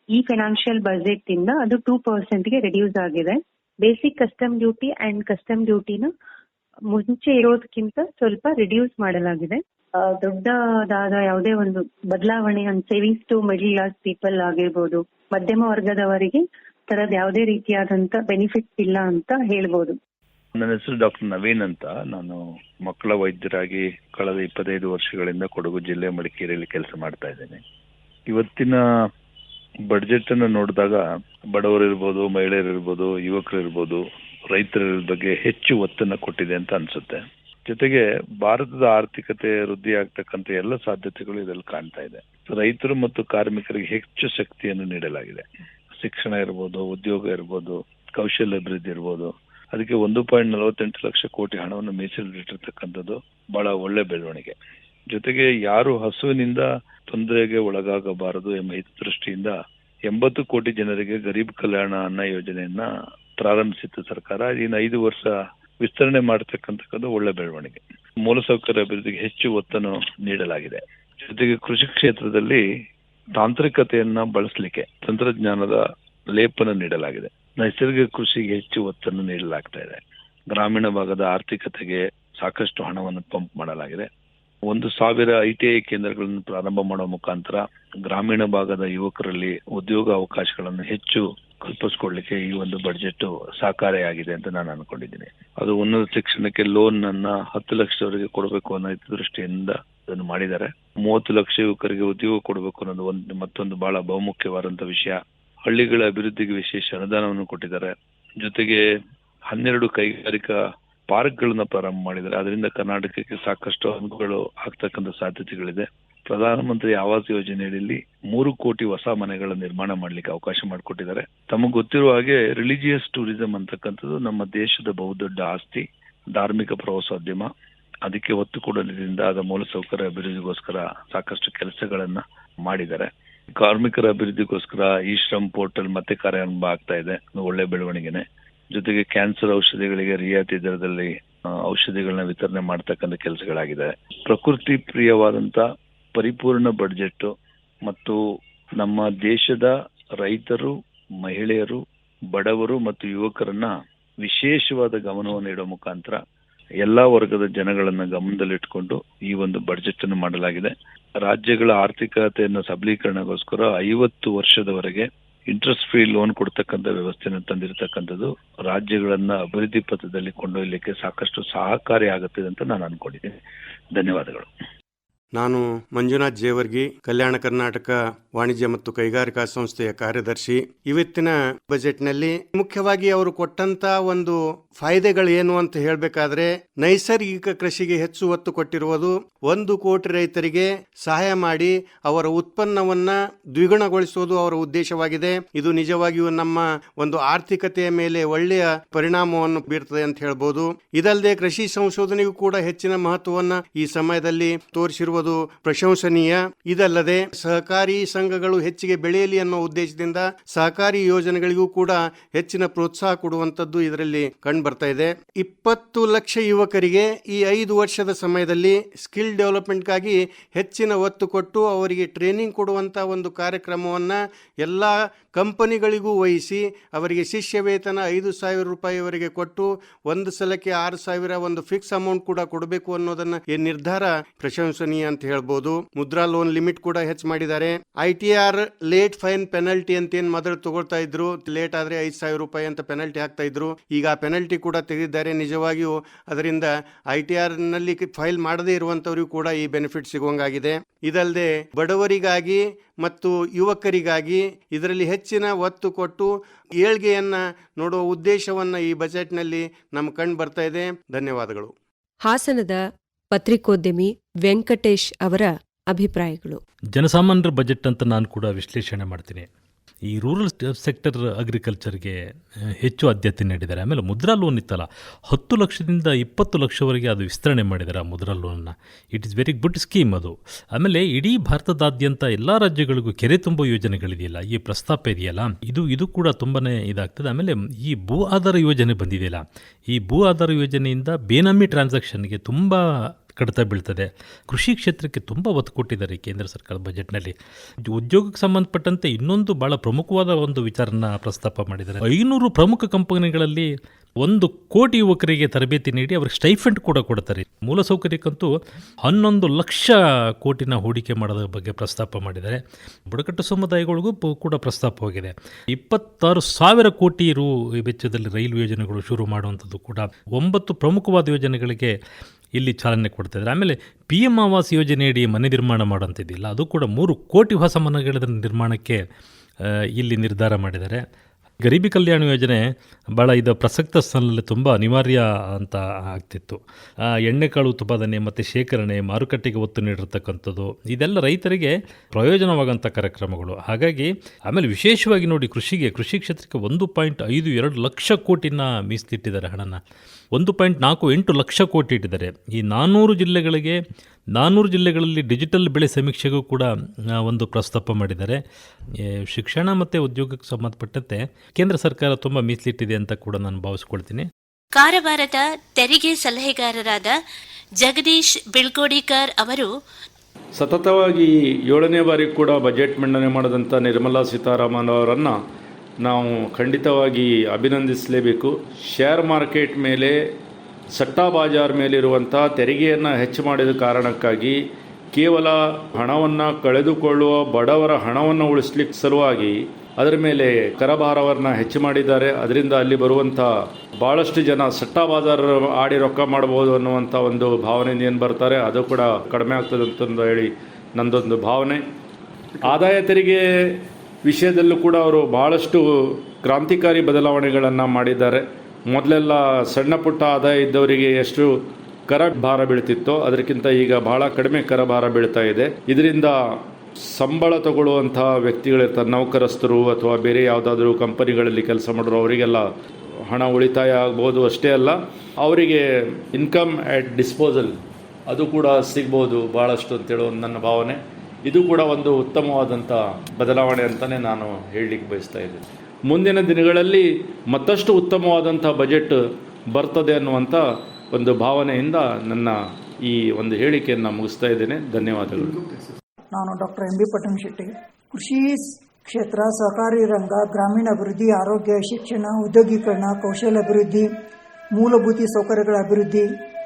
[SPEAKER 11] ಈ ಫೈನಾನ್ಷಿಯಲ್ ಬಜೆಟ್ ಇಂದ ಅದು ಟೂ ಪರ್ಸೆಂಟ್ಗೆ ರಿಡ್ಯೂಸ್ ಆಗಿದೆ. Basic custom duty and custom ಡ್ಯೂಟಿನ ಮುಂಚೆ ಇರೋದಕ್ಕಿಂತ ಸ್ವಲ್ಪ ರಿಡ್ಯೂಸ್ ಮಾಡಲಾಗಿದೆ. ದೊಡ್ಡದಾದ ಯಾವುದೇ ಒಂದು ಬದಲಾವಣೆ savings to middle class people ಆಗಿರ್ಬೋದು, ಮಧ್ಯಮ ವರ್ಗದವರಿಗೆ ತರದ ಯಾವುದೇ ರೀತಿಯಾದಂತ ಬೆನಿಫಿಟ್ ಇಲ್ಲ ಅಂತ ಹೇಳ್ಬೋದು.
[SPEAKER 12] ನನ್ನ ಹೆಸರು ಡಾಕ್ಟರ್ ನವೀನ್ ಅಂತ. ನಾನು ಮಕ್ಕಳ ವೈದ್ಯರಾಗಿ ಕಳೆದ ಇಪ್ಪತ್ತೈದು ವರ್ಷಗಳಿಂದ ಕೊಡಗು ಜಿಲ್ಲೆ ಮಡಿಕೇರಿಯಲ್ಲಿ ಕೆಲಸ ಮಾಡ್ತಾ ಇದ್ದೇನೆ. ಇವತ್ತಿನ ಬಡ್ಜೆಟ್ ಅನ್ನು ನೋಡಿದಾಗ ಬಡವರು ಇರ್ಬೋದು ಇರ್ಬೋದು, ಯುವಕರು ಇರ್ಬೋದು, ರೈತರ ಬಗ್ಗೆ ಹೆಚ್ಚು ಒತ್ತನ್ನು ಕೊಟ್ಟಿದೆ ಅಂತ ಅನ್ಸುತ್ತೆ. ಜೊತೆಗೆ ಭಾರತದ ಆರ್ಥಿಕತೆ ವೃದ್ಧಿ ಆಗ್ತಕ್ಕಂಥ ಎಲ್ಲ ಸಾಧ್ಯತೆಗಳು ಇದರಲ್ಲಿ ಕಾಣ್ತಾ ಇದೆ. ರೈತರು ಮತ್ತು ಕಾರ್ಮಿಕರಿಗೆ ಹೆಚ್ಚು ಶಕ್ತಿಯನ್ನು ನೀಡಲಾಗಿದೆ. ಶಿಕ್ಷಣ ಇರ್ಬೋದು, ಉದ್ಯೋಗ ಇರ್ಬೋದು ಕೌಶಲ್ಯ ಅಭಿವೃದ್ಧಿ ಇರ್ಬೋದು ಅದಕ್ಕೆ ಒಂದು ಪಾಯಿಂಟ್ ನಲವತ್ತೆಂಟು ಲಕ್ಷ ಕೋಟಿ ಹಣವನ್ನು ಮೀಸಲಿಟ್ಟಿರ್ತಕ್ಕಂಥದ್ದು ಬಹಳ ಒಳ್ಳೆ ಬೆಳವಣಿಗೆ. ಜೊತೆಗೆ ಯಾರು ಹಸುವಿನಿಂದ ತೊಂದರೆಗೆ ಒಳಗಾಗಬಾರದು ಎಂಬ ಹಿತದೃಷ್ಟಿಯಿಂದ ಎಂಬತ್ತು ಕೋಟಿ ಜನರಿಗೆ ಗರೀಬ್ ಕಲ್ಯಾಣ ಅನ್ನ ಯೋಜನೆಯನ್ನ ಪ್ರಾರಂಭಿಸಿತ್ತು ಸರ್ಕಾರ. ಇನ್ನು ಐದು ವರ್ಷ ವಿಸ್ತರಣೆ ಮಾಡತಕ್ಕಂಥದ್ದು ಒಳ್ಳೆ ಬೆಳವಣಿಗೆ. ಮೂಲಸೌಕರ್ಯ ಅಭಿವೃದ್ಧಿಗೆ ಹೆಚ್ಚು ಒತ್ತನ್ನು ನೀಡಲಾಗಿದೆ. ಜೊತೆಗೆ ಕೃಷಿ ಕ್ಷೇತ್ರದಲ್ಲಿ ತಾಂತ್ರಿಕತೆಯನ್ನ ಬಳಸಲಿಕ್ಕೆ ತಂತ್ರಜ್ಞಾನದ ಲೇಪನ ನೀಡಲಾಗಿದೆ. ನೈಸರ್ಗಿಕ ಕೃಷಿಗೆ ಹೆಚ್ಚು ಒತ್ತನ್ನು ನೀಡಲಾಗ್ತಾ ಇದೆ. ಗ್ರಾಮೀಣ ಭಾಗದ ಆರ್ಥಿಕತೆಗೆ ಸಾಕಷ್ಟು ಹಣವನ್ನು ಪಂಪ್ ಮಾಡಲಾಗಿದೆ. ಒಂದು ಸಾವಿರ ಐಟಿಐ ಕೇಂದ್ರಗಳನ್ನು ಪ್ರಾರಂಭ ಮಾಡುವ ಮುಖಾಂತರ ಗ್ರಾಮೀಣ ಭಾಗದ ಯುವಕರಲ್ಲಿ ಉದ್ಯೋಗ ಅವಕಾಶಗಳನ್ನು ಹೆಚ್ಚು ಕಲ್ಪಿಸ್ಕೊಡ್ಲಿಕ್ಕೆ ಈ ಒಂದು ಬಡ್ಜೆಟ್ ಸಹಕಾರಿಯಾಗಿದೆ ಅಂತ ನಾನು ಅನ್ಕೊಂಡಿದ್ದೀನಿ. ಅದು ಉನ್ನತ ಶಿಕ್ಷಣಕ್ಕೆ ಲೋನ್ ಅನ್ನ ಹತ್ತು ಲಕ್ಷದವರೆಗೆ ಕೊಡಬೇಕು ಅನ್ನೋ ದೃಷ್ಟಿಯಿಂದ ಅದನ್ನು ಮಾಡಿದ್ದಾರೆ. ಮೂವತ್ತು ಲಕ್ಷ ಯುವಕರಿಗೆ ಉದ್ಯೋಗ ಕೊಡಬೇಕು ಅನ್ನೋದು ಒಂದು ಮತ್ತೊಂದು ಬಹಳ ಬಹುಮುಖ್ಯವಾದಂತ ವಿಷಯ. ಹಳ್ಳಿಗಳ ಅಭಿವೃದ್ಧಿಗೆ ವಿಶೇಷ ಅನುದಾನವನ್ನು ಕೊಟ್ಟಿದ್ದಾರೆ. ಜೊತೆಗೆ ಹನ್ನೆರಡು ಕೈಗಾರಿಕಾ ಪಾರ್ಕ್ಗಳನ್ನ ಪ್ರಾರಂಭ ಮಾಡಿದ್ದಾರೆ. ಅದರಿಂದ ಕರ್ನಾಟಕಕ್ಕೆ ಸಾಕಷ್ಟು ಅನುಕೂಲಗಳು ಆಗ್ತಕ್ಕಂಥ ಸಾಧ್ಯತೆಗಳಿದೆ. ಪ್ರಧಾನಮಂತ್ರಿ ಆವಾಸ್ ಯೋಜನೆಯಲ್ಲಿ ಮೂರು ಕೋಟಿ ಹೊಸ ಮನೆಗಳ ನಿರ್ಮಾಣ ಮಾಡಲಿಕ್ಕೆ ಅವಕಾಶ ಮಾಡಿಕೊಟ್ಟಿದ್ದಾರೆ. ತಮಗೆ ಗೊತ್ತಿರುವ ಹಾಗೆ ರಿಲಿಜಿಯಸ್ ಟೂರಿಸಂ ಅಂತಕ್ಕಂಥದ್ದು ನಮ್ಮ ದೇಶದ ಬಹುದೊಡ್ಡ ಆಸ್ತಿ, ಧಾರ್ಮಿಕ ಪ್ರವಾಸೋದ್ಯಮ. ಅದಕ್ಕೆ ಒತ್ತು ಕೊಡೋದ್ರಿಂದ ಆದ ಮೂಲಸೌಕರ್ಯ, ಅಭಿವೃದ್ಧಿಗೋಸ್ಕರ ಸಾಕಷ್ಟು ಕೆಲಸಗಳನ್ನ ಮಾಡಿದ್ದಾರೆ. ಕಾರ್ಮಿಕರ ಅಭಿವೃದ್ಧಿಗೋಸ್ಕರ ಈ ಶ್ರಮ್ ಪೋರ್ಟಲ್ ಮತ್ತೆ ಕಾರ್ಯಾರಂಭ ಆಗ್ತಾ ಇದೆ. ಒಳ್ಳೆ ಬೆಳವಣಿಗೆನೆ. ಜೊತೆಗೆ ಕ್ಯಾನ್ಸರ್ ಔಷಧಿಗಳಿಗೆ ರಿಯಾಯಿತಿ ದರದಲ್ಲಿ ಔಷಧಿಗಳನ್ನ ವಿತರಣೆ ಮಾಡ್ತಕ್ಕಂಥ ಕೆಲಸಗಳಾಗಿದೆ. ಪ್ರಕೃತಿ ಪ್ರಿಯವಾದಂತ ಪರಿಪೂರ್ಣ ಬಡ್ಜೆಟ್ ಮತ್ತು ನಮ್ಮ ದೇಶದ ರೈತರು, ಮಹಿಳೆಯರು, ಬಡವರು ಮತ್ತು ಯುವಕರನ್ನ ವಿಶೇಷವಾದ ಗಮನವನ್ನು ನೀಡುವ ಮುಖಾಂತರ ಎಲ್ಲಾ ವರ್ಗದ ಜನಗಳನ್ನ ಗಮನದಲ್ಲಿಟ್ಟುಕೊಂಡು ಈ ಒಂದು ಬಡ್ಜೆಟ್ ಅನ್ನು ಮಾಡಲಾಗಿದೆ. ರಾಜ್ಯಗಳ ಆರ್ಥಿಕತೆಯನ್ನು ಸಬಲೀಕರಣಗೋಸ್ಕರ ಐವತ್ತು ವರ್ಷದವರೆಗೆ ಇಂಟ್ರೆಸ್ಟ್ ಫ್ರೀ ಲೋನ್ ಕೊಡ್ತಕ್ಕಂಥ ವ್ಯವಸ್ಥೆಯನ್ನು ತಂದಿರತಕ್ಕಂಥದ್ದು ರಾಜ್ಯಗಳನ್ನ ಅಭಿವೃದ್ಧಿ ಪಥದಲ್ಲಿ ಕೊಂಡೊಯ್ಯಲಿಕ್ಕೆ ಸಾಕಷ್ಟು ಸಹಕಾರಿ ಆಗುತ್ತದೆ ಅಂತ ನಾನು ಅನ್ಕೊಂಡಿದ್ದೀನಿ. ಧನ್ಯವಾದಗಳು.
[SPEAKER 13] ನಾನು ಮಂಜುನಾಥ್ ಜೇವರ್ಗಿ, ಕಲ್ಯಾಣ ಕರ್ನಾಟಕ ವಾಣಿಜ್ಯ ಮತ್ತು ಕೈಗಾರಿಕಾ ಸಂಸ್ಥೆಯ ಕಾರ್ಯದರ್ಶಿ. ಇವತ್ತಿನ ಬಜೆಟ್ನಲ್ಲಿ ಮುಖ್ಯವಾಗಿ ಅವರು ಕೊಟ್ಟಂತ ಒಂದು ಫಾಯ್ದೆಗಳು ಏನು ಅಂತ ಹೇಳಬೇಕಾದ್ರೆ, ನೈಸರ್ಗಿಕ ಕೃಷಿಗೆ ಹೆಚ್ಚು ಒತ್ತು ಕೊಟ್ಟಿರುವುದು ಒಂದು ಕೋಟಿ ರೈತರಿಗೆ ಸಹಾಯ ಮಾಡಿ ಅವರ ಉತ್ಪನ್ನವನ್ನ ದ್ವಿಗುಣಗೊಳಿಸುವುದು ಅವರ ಉದ್ದೇಶವಾಗಿದೆ. ಇದು ನಿಜವಾಗಿಯೂ ನಮ್ಮ ಒಂದು ಆರ್ಥಿಕತೆಯ ಮೇಲೆ ಒಳ್ಳೆಯ ಪರಿಣಾಮವನ್ನು ಬೀರ್ತದೆ ಅಂತ ಹೇಳ್ಬೋದು. ಇದಲ್ಲದೆ ಕೃಷಿ ಸಂಶೋಧನೆಗೂ ಕೂಡ ಹೆಚ್ಚಿನ ಮಹತ್ವವನ್ನ ಈ ಸಮಯದಲ್ಲಿ ತೋರಿಸಿರುವುದು ಪ್ರಶಂಸನೀಯ. ಇದಲ್ಲದೆ ಸಹಕಾರಿ ಸಂಘಗಳು ಹೆಚ್ಚಿಗೆ ಬೆಳೆಯಲಿ ಅನ್ನೋ ಉದ್ದೇಶದಿಂದ ಸಹಕಾರಿ ಯೋಜನೆಗಳಿಗೂ ಕೂಡ ಹೆಚ್ಚಿನ ಪ್ರೋತ್ಸಾಹ ಕೊಡುವಂತದ್ದು ಇದರಲ್ಲಿ ಕಂಡು ಬರ್ತಾ ಇದೆ. ಇಪ್ಪತ್ತು ಲಕ್ಷ ಯುವಕರಿಗೆ ಈ ಐದು ವರ್ಷದ ಸಮಯದಲ್ಲಿ ಸ್ಕಿಲ್ ಡೆವಲಪ್ಮೆಂಟ್ಗಾಗಿ ಹೆಚ್ಚಿನ ಒತ್ತು ಕೊಟ್ಟು ಅವರಿಗೆ ಟ್ರೈನಿಂಗ್ ಕೊಡುವಂಥ ಒಂದು ಕಾರ್ಯಕ್ರಮವನ್ನ ಎಲ್ಲ ಕಂಪನಿಗಳಿಗೂ ವಹಿಸಿ ಅವರಿಗೆ ಶಿಷ್ಯ ವೇತನ ಐದು ಸಾವಿರ ರೂಪಾಯಿವರೆಗೆ ಕೊಟ್ಟು ಒಂದು ಸಲಕ್ಕೆ ಆರು ಸಾವಿರ ಒಂದು ಫಿಕ್ಸ್ ಅಮೌಂಟ್ ಕೂಡ ಕೊಡಬೇಕು ಅನ್ನೋದನ್ನ ಈ ನಿರ್ಧಾರ ಪ್ರಶಂಸನೀಯ ಅಂತ ಹೇಳ್ಬೋದು. ಮುದ್ರಾ ಲೋನ್ ಲಿಮಿಟ್ ಕೂಡ ಹೆಚ್ಚು ಮಾಡಿದ್ದಾರೆ. I T R late fine penalty ಅಂತ ಏನ್ ಮೊದಲು ತಗೊಳ್ತಾ ಇದ್ರು ಲೇಟ್ ಆದ್ರೆ ಐದು ಸಾವಿರ ರೂಪಾಯಿ ಅಂತ ಪೆನಲ್ಟಿ ಹಾಕ್ತಾ ಇದ್ರು. ಈಗ ಆ ಪೆನಲ್ಟಿ ಕೂಡ ತೆಗೆದಿದ್ದಾರೆ. ನಿಜವಾಗಿಯೂ ಅದರಿಂದ ಐ ಟಿ ಆರ್ನಲ್ಲಿ ಫೈಲ್ ಮಾಡದೇ ಇರುವಂತವರಿಗೂ ಕೂಡ ಈ ಬೆನಿಫಿಟ್ ಸಿಗುವಂಗಾಗಿದೆ. ಇದಲ್ಲದೆ ಬಡವರಿಗಾಗಿ ಮತ್ತು ಯುವಕರಿಗಾಗಿ ಇದರಲ್ಲಿ ಹೆಚ್ಚಿನ ಒತ್ತು ಕೊಟ್ಟು ಏಳ್ಗೆಯನ್ನ ನೋಡುವ ಉದ್ದೇಶವನ್ನ ಈ ಬಜೆಟ್ನಲ್ಲಿ ನಮ್ಮ ಕಂಡು ಬರ್ತಾ ಇದೆ. ಧನ್ಯವಾದಗಳು.
[SPEAKER 14] ಹಾಸನದ ಪತ್ರಿಕೋದ್ಯಮಿ ವೆಂಕಟೇಶ್ ಅವರ ಅಭಿಪ್ರಾಯಗಳು.
[SPEAKER 15] ಜನಸಾಮಾನ್ಯರ ಬಜೆಟ್ ಅಂತ ನಾನು ಕೂಡ ವಿಶ್ಲೇಷಣೆ ಮಾಡ್ತೀನಿ. ಈ ರೂರಲ್ ಸೆಕ್ಟರ್ ಅಗ್ರಿಕಲ್ಚರ್ಗೆ ಹೆಚ್ಚು ಆದ್ಯತೆ ನೀಡಿದ್ದಾರೆ. ಆಮೇಲೆ ಮುದ್ರಾ ಲೋನ್ ಇತ್ತಲ್ಲ, ಹತ್ತು ಲಕ್ಷದಿಂದ ಇಪ್ಪತ್ತು ಲಕ್ಷವರೆಗೆ ಅದು ವಿಸ್ತರಣೆ ಮಾಡಿದ್ದಾರೆ ಆ ಮುದ್ರಾ ಲೋನನ್ನು it is very good scheme ಅದು. ಆಮೇಲೆ ಇಡೀ ಭಾರತದಾದ್ಯಂತ ಎಲ್ಲ ರಾಜ್ಯಗಳಿಗೂ ಕೆರೆ ತುಂಬ ಯೋಜನೆಗಳಿದೆಯಲ್ಲ, ಈ ಪ್ರಸ್ತಾಪ ಇದೆಯಲ್ಲ, ಇದು ಇದು ಕೂಡ ತುಂಬಾ ಇದಾಗ್ತದೆ. ಆಮೇಲೆ ಈ ಭೂ ಆಧಾರ ಯೋಜನೆ ಬಂದಿದೆಯಲ್ಲ, ಈ ಭೂ ಆಧಾರ ಯೋಜನೆಯಿಂದ ಬೇನಾಮಿ ಟ್ರಾನ್ಸಾಕ್ಷನ್ಗೆ ತುಂಬ ಕಡಿತ ಬೀಳ್ತದೆ. ಕೃಷಿ ಕ್ಷೇತ್ರಕ್ಕೆ ತುಂಬ ಒತ್ತು ಕೊಟ್ಟಿದ್ದಾರೆ ಕೇಂದ್ರ ಸರ್ಕಾರ ಬಜೆಟ್ನಲ್ಲಿ. ಉದ್ಯೋಗಕ್ಕೆ ಸಂಬಂಧಪಟ್ಟಂತೆ ಇನ್ನೊಂದು ಭಾಳ ಪ್ರಮುಖವಾದ ಒಂದು ವಿಚಾರನ ಪ್ರಸ್ತಾಪ ಮಾಡಿದ್ದಾರೆ. ಐನೂರು ಪ್ರಮುಖ ಕಂಪನಿಗಳಲ್ಲಿ ಒಂದು ಕೋಟಿ ಯುವಕರಿಗೆ ತರಬೇತಿ ನೀಡಿ ಅವ್ರಿಗೆ ಸ್ಟೈಫೆಂಟ್ ಕೂಡ ಕೊಡ್ತಾರೆ. ಮೂಲಸೌಕರ್ಯಕ್ಕಂತೂ ಹನ್ನೊಂದು ಲಕ್ಷ ಕೋಟಿನ ಹೂಡಿಕೆ ಮಾಡೋದ್ರ ಬಗ್ಗೆ ಪ್ರಸ್ತಾಪ ಮಾಡಿದ್ದಾರೆ. ಬುಡಕಟ್ಟು ಸಮುದಾಯಗಳಿಗೂ ಕೂಡ ಪ್ರಸ್ತಾಪವಾಗಿದೆ ಇಪ್ಪತ್ತಾರು ಸಾವಿರ ಕೋಟಿ ರು ವೆಚ್ಚದಲ್ಲಿ ರೈಲು ಯೋಜನೆಗಳು ಶುರು ಮಾಡುವಂಥದ್ದು ಕೂಡ ಒಂಬತ್ತು ಪ್ರಮುಖವಾದ ಯೋಜನೆಗಳಿಗೆ ಇಲ್ಲಿ ಚಾಲನೆ ಕೊಡ್ತಿದ್ದಾರೆ. ಆಮೇಲೆ ಪಿ ಎಂ ಆವಾಸ್ ಯೋಜನೆಯಡಿ ಮನೆ ನಿರ್ಮಾಣ ಮಾಡುವಂಥದ್ದಿಲ್ಲ ಅದು ಕೂಡ ಮೂರು ಕೋಟಿ ಹೊಸ ಮನೆಗಳ ನಿರ್ಮಾಣಕ್ಕೆ ಇಲ್ಲಿ ನಿರ್ಧಾರ ಮಾಡಿದ್ದಾರೆ. ಗರೀಬಿ ಕಲ್ಯಾಣ ಯೋಜನೆ ಭಾಳ ಇದು ಪ್ರಸಕ್ತ ಸ್ಥಾನದಲ್ಲಿ ತುಂಬ ಅನಿವಾರ್ಯ ಅಂತ ಆಗ್ತಿತ್ತು. ಎಣ್ಣೆಕಾಳು ಉತ್ಪಾದನೆ ಮತ್ತು ಶೇಖರಣೆ, ಮಾರುಕಟ್ಟೆಗೆ ಒತ್ತು ನೀಡಿರ್ತಕ್ಕಂಥದ್ದು, ಇದೆಲ್ಲ ರೈತರಿಗೆ ಪ್ರಯೋಜನವಾಗಂಥ ಕಾರ್ಯಕ್ರಮಗಳು. ಹಾಗಾಗಿ ಆಮೇಲೆ ವಿಶೇಷವಾಗಿ ನೋಡಿ ಕೃಷಿಗೆ, ಕೃಷಿ ಕ್ಷೇತ್ರಕ್ಕೆ ಒಂದು ಪಾಯಿಂಟ್ ಐದು ಎರಡು ಲಕ್ಷ ಕೋಟಿನ ಮೀಸಲಿಟ್ಟಿದ್ದಾರೆ ಹಣನ. ಒಂದು ಪಾಯಿಂಟ್ ನಾಲ್ಕು ಎಂಟು ಲಕ್ಷ ಕೋಟಿ ಇಟ್ಟಿದ್ದಾರೆ. ಈ ನಾನ್ನೂರು ಜಿಲ್ಲೆಗಳಿಗೆ ನಾನ್ನೂರು ಜಿಲ್ಲೆಗಳಲ್ಲಿ ಡಿಜಿಟಲ್ ಬೆಳೆ ಸಮೀಕ್ಷೆಗೂ ಕೂಡ ಒಂದು ಪ್ರಸ್ತಾಪ ಮಾಡಿದ್ದಾರೆ. ಶಿಕ್ಷಣ ಮತ್ತು ಉದ್ಯೋಗಕ್ಕೆ ಸಂಬಂಧಪಟ್ಟಂತೆ ಕೇಂದ್ರ ಸರ್ಕಾರ ತುಂಬ ಮೀಸಲಿಟ್ಟಿದೆ ಅಂತ ಕೂಡ ನಾನು ಭಾವಿಸ್ಕೊಳ್ತೀನಿ.
[SPEAKER 16] ಕಾರವಾರದ ತೆರಿಗೆ ಸಲಹೆಗಾರರಾದ ಜಗದೀಶ್ ಬಿಳ್ಕೋಡಿಕರ್ ಅವರು
[SPEAKER 17] ಸತತವಾಗಿ ಏಳನೇ ಬಾರಿ ಕೂಡ ಬಜೆಟ್ ಮಂಡನೆ ಮಾಡಿದಂಥ ನಿರ್ಮಲಾ ಸೀತಾರಾಮನ್ ಅವರನ್ನು ನಾವು ಖಂಡಿತವಾಗಿ ಅಭಿನಂದಿಸಲೇಬೇಕು. ಶೇರ್ ಮಾರ್ಕೆಟ್ ಮೇಲೆ, ಸಟ್ಟಾ ಬಾಜಾರ್ ಮೇಲಿರುವಂಥ ತೆರಿಗೆಯನ್ನು ಹೆಚ್ಚು ಮಾಡಿದ ಕಾರಣಕ್ಕಾಗಿ ಕೇವಲ ಹಣವನ್ನು ಕಳೆದುಕೊಳ್ಳುವ ಬಡವರ ಹಣವನ್ನು ಉಳಿಸ್ಲಿಕ್ಕೆ ಸಲುವಾಗಿ ಅದರ ಮೇಲೆ ಕರಭಾರವನ್ನು ಹೆಚ್ಚು ಮಾಡಿದ್ದಾರೆ. ಅದರಿಂದ ಅಲ್ಲಿ ಬರುವಂಥ ಭಾಳಷ್ಟು ಜನ ಸಟ್ಟಾ ಬಾಜಾರ್ ಆಡಿ ರೊಕ್ಕ ಮಾಡಬಹುದು ಅನ್ನುವಂಥ ಒಂದು ಭಾವನೆಯಿಂದ ಏನು ಬರ್ತಾರೆ, ಅದು ಕೂಡ ಕಡಿಮೆ ಆಗ್ತದೆ ಅಂತಂದು ಹೇಳಿ ನಂದೊಂದು ಭಾವನೆ. ಆದಾಯ ತೆರಿಗೆ ವಿಷಯದಲ್ಲೂ ಕೂಡ ಅವರು ಭಾಳಷ್ಟು ಕ್ರಾಂತಿಕಾರಿ ಬದಲಾವಣೆಗಳನ್ನು ಮಾಡಿದ್ದಾರೆ. ಮೊದಲೆಲ್ಲ ಸಣ್ಣ ಪುಟ್ಟ ಆದಾಯ ಇದ್ದವರಿಗೆ ಎಷ್ಟು ಕರ ಭಾರ ಬೀಳ್ತಿತ್ತೋ ಅದಕ್ಕಿಂತ ಈಗ ಬಹಳ ಕಡಿಮೆ ಕರ ಭಾರ ಬೀಳ್ತಾ ಇದೆ. ಇದರಿಂದ ಸಂಬಳ ತಗೊಳ್ಳುವಂತಹ ವ್ಯಕ್ತಿಗಳಿರ್ತಾರೆ ನೌಕರಸ್ಥರು ಅಥವಾ ಬೇರೆ ಯಾವುದಾದ್ರೂ ಕಂಪನಿಗಳಲ್ಲಿ ಕೆಲಸ ಮಾಡೋರು ಅವರಿಗೆಲ್ಲ ಹಣ ಉಳಿತಾಯ ಆಗ್ಬೋದು ಅಷ್ಟೇ ಅಲ್ಲ, ಅವರಿಗೆ ಇನ್ಕಮ್ ಆ್ಯಟ್ ಡಿಸ್ಪೋಸಲ್ ಅದು ಕೂಡ ಸಿಗ್ಬೋದು ಭಾಳಷ್ಟು ಅಂತೇಳೋ ನನ್ನ ಭಾವನೆ. ಇದು ಕೂಡ ಒಂದು ಉತ್ತಮವಾದಂಥ ಬದಲಾವಣೆ ಅಂತಲೇ ನಾನು ಹೇಳಲಿಕ್ಕೆ ಬಯಸ್ತಾ ಇದ್ದೀನಿ. ಮುಂದಿನ ದಿನಗಳಲ್ಲಿ ಮತ್ತಷ್ಟು ಉತ್ತಮವಾದಂಥ ಬಜೆಟ್ ಬರ್ತದೆ ಅನ್ನುವಂಥ ಒಂದು ಭಾವನೆಯಿಂದ ನನ್ನ ಈ ಒಂದು ಹೇಳಿಕೆಯನ್ನು ಮುಗಿಸ್ತಾ ಇದ್ದೇನೆ. ಧನ್ಯವಾದಗಳು.
[SPEAKER 18] ನಾನು ಡಾಕ್ಟರ್ ಎಂ ಬಿ ಪಟ್ಟಣಶೆಟ್ಟಿ ಕೃಷಿ ಕ್ಷೇತ್ರ, ಸಹಕಾರಿ ರಂಗ, ಗ್ರಾಮೀಣ ಅಭಿವೃದ್ಧಿ, ಆರೋಗ್ಯ, ಶಿಕ್ಷಣ, ಉದ್ಯೋಗೀಕರಣ ಕೌಶಲ್ಯ ಅಭಿವೃದ್ಧಿ ಮೂಲಭೂತ ಸೌಕರ್ಯಗಳ ಅಭಿವೃದ್ಧಿ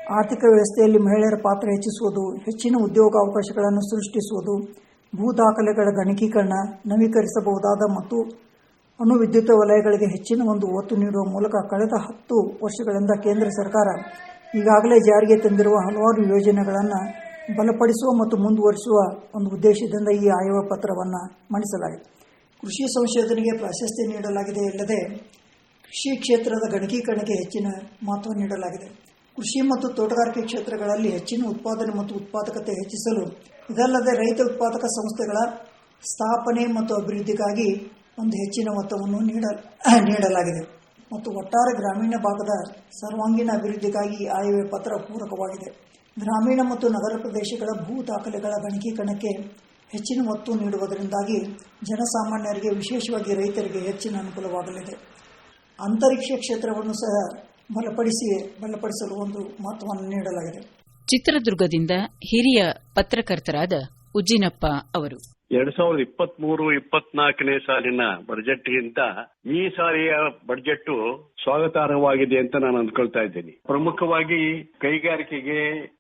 [SPEAKER 18] ಆರ್ಥಿಕ ವ್ಯವಸ್ಥೆಯಲ್ಲಿ ಮಹಿಳೆಯರ ಪಾತ್ರ ಹೆಚ್ಚಿಸುವುದು, ಹೆಚ್ಚಿನ ಉದ್ಯೋಗಾವಕಾಶಗಳನ್ನು ಸೃಷ್ಟಿಸುವುದು, ಭೂ ದಾಖಲೆಗಳ ಗಣಕೀಕರಣ ನವೀಕರಿಸಬಹುದಾದ ಮತ್ತು ಅಣುವಿದ್ಯುತ್ ವಲಯಗಳಿಗೆ ಹೆಚ್ಚಿನ ಒಂದು ಒತ್ತು ನೀಡುವ ಮೂಲಕ ಕಳೆದ ಹತ್ತು ವರ್ಷಗಳಿಂದ ಕೇಂದ್ರ ಸರ್ಕಾರ ಈಗಾಗಲೇ ಜಾರಿಗೆ ತಂದಿರುವ ಹಲವಾರು ಯೋಜನೆಗಳನ್ನು ಬಲಪಡಿಸುವ ಮತ್ತು ಮುಂದುವರಿಸುವ ಒಂದು ಉದ್ದೇಶದಿಂದ ಈ ಆಯವ ಪತ್ರವನ್ನು ಮಂಡಿಸಲಾಗಿದೆ. ಕೃಷಿ ಸಂಶೋಧನೆಗೆ ಪ್ರಾಶಸ್ತ್ಯ ನೀಡಲಾಗಿದೆ ಅಲ್ಲದೆ ಕೃಷಿ ಕ್ಷೇತ್ರದ ಗಣಕೀಕರಣಕ್ಕೆ ಹೆಚ್ಚಿನ ಮಹತ್ವ ನೀಡಲಾಗಿದೆ. ಕೃಷಿ ಮತ್ತು ತೋಟಗಾರಿಕೆ ಕ್ಷೇತ್ರಗಳಲ್ಲಿ ಹೆಚ್ಚಿನ ಉತ್ಪಾದನೆ ಮತ್ತು ಉತ್ಪಾದಕತೆ ಹೆಚ್ಚಿಸಲು ಇದಲ್ಲದೆ ರೈತ ಉತ್ಪಾದಕ ಸಂಸ್ಥೆಗಳ ಸ್ಥಾಪನೆ ಮತ್ತು ಅಭಿವೃದ್ಧಿಗಾಗಿ ಒಂದು ಹೆಚ್ಚಿನ ಮೊತ್ತವನ್ನು ನೀಡ, ನೀಡಲಾಗಿದೆ. ಮತ್ತು ಒಟ್ಟಾರೆ ಗ್ರಾಮೀಣ ಭಾಗದ ಸರ್ವಾಂಗೀಣ ಅಭಿವೃದ್ಧಿಗಾಗಿ ಆಯವ್ಯ ಪತ್ರ ಪೂರಕವಾಗಿದೆ. ಗ್ರಾಮೀಣ ಮತ್ತು ನಗರ ಪ್ರದೇಶಗಳ ಭೂ ದಾಖಲೆಗಳ ಗಣಕೀಕರಣಕ್ಕೆ ಹೆಚ್ಚಿನ ಒತ್ತು ನೀಡುವುದರಿಂದಾಗಿ ಜನಸಾಮಾನ್ಯರಿಗೆ ವಿಶೇಷವಾಗಿ ರೈತರಿಗೆ ಹೆಚ್ಚಿನ ಅನುಕೂಲವಾಗಲಿದೆ. ಅಂತರಿಕ್ಷ ಕ್ಷೇತ್ರವನ್ನು ಸಹ ಬಲಪಡಿಸಿ ಬಲಪಡಿಸಲು ಒಂದು ಮಹತ್ವವನ್ನು ನೀಡಲಾಗಿದೆ.
[SPEAKER 2] ಚಿತ್ರದುರ್ಗದಿಂದ ಹಿರಿಯ ಪತ್ರಕರ್ತರಾದ ಉಜ್ಜಿನಪ್ಪ ಅವರು.
[SPEAKER 19] ಎರಡ್ ಸಾವಿರದ ಇಪ್ಪತ್ತ್ ಮೂರು ಇಪ್ಪತ್ನಾಲ್ಕನೇ ಸಾಲಿನ ಬಜೆಟ್ಗಿಂತ ಈ ಸಾರಿಯ ಬಜೆಟ್ ಸ್ವಾಗತಾರ್ಹವಾಗಿದೆ ಅಂತ ನಾನು ಅಂದ್ಕೊಳ್ತಾ ಇದ್ದೀನಿ. ಪ್ರಮುಖವಾಗಿ ಕೈಗಾರಿಕೆಗೆ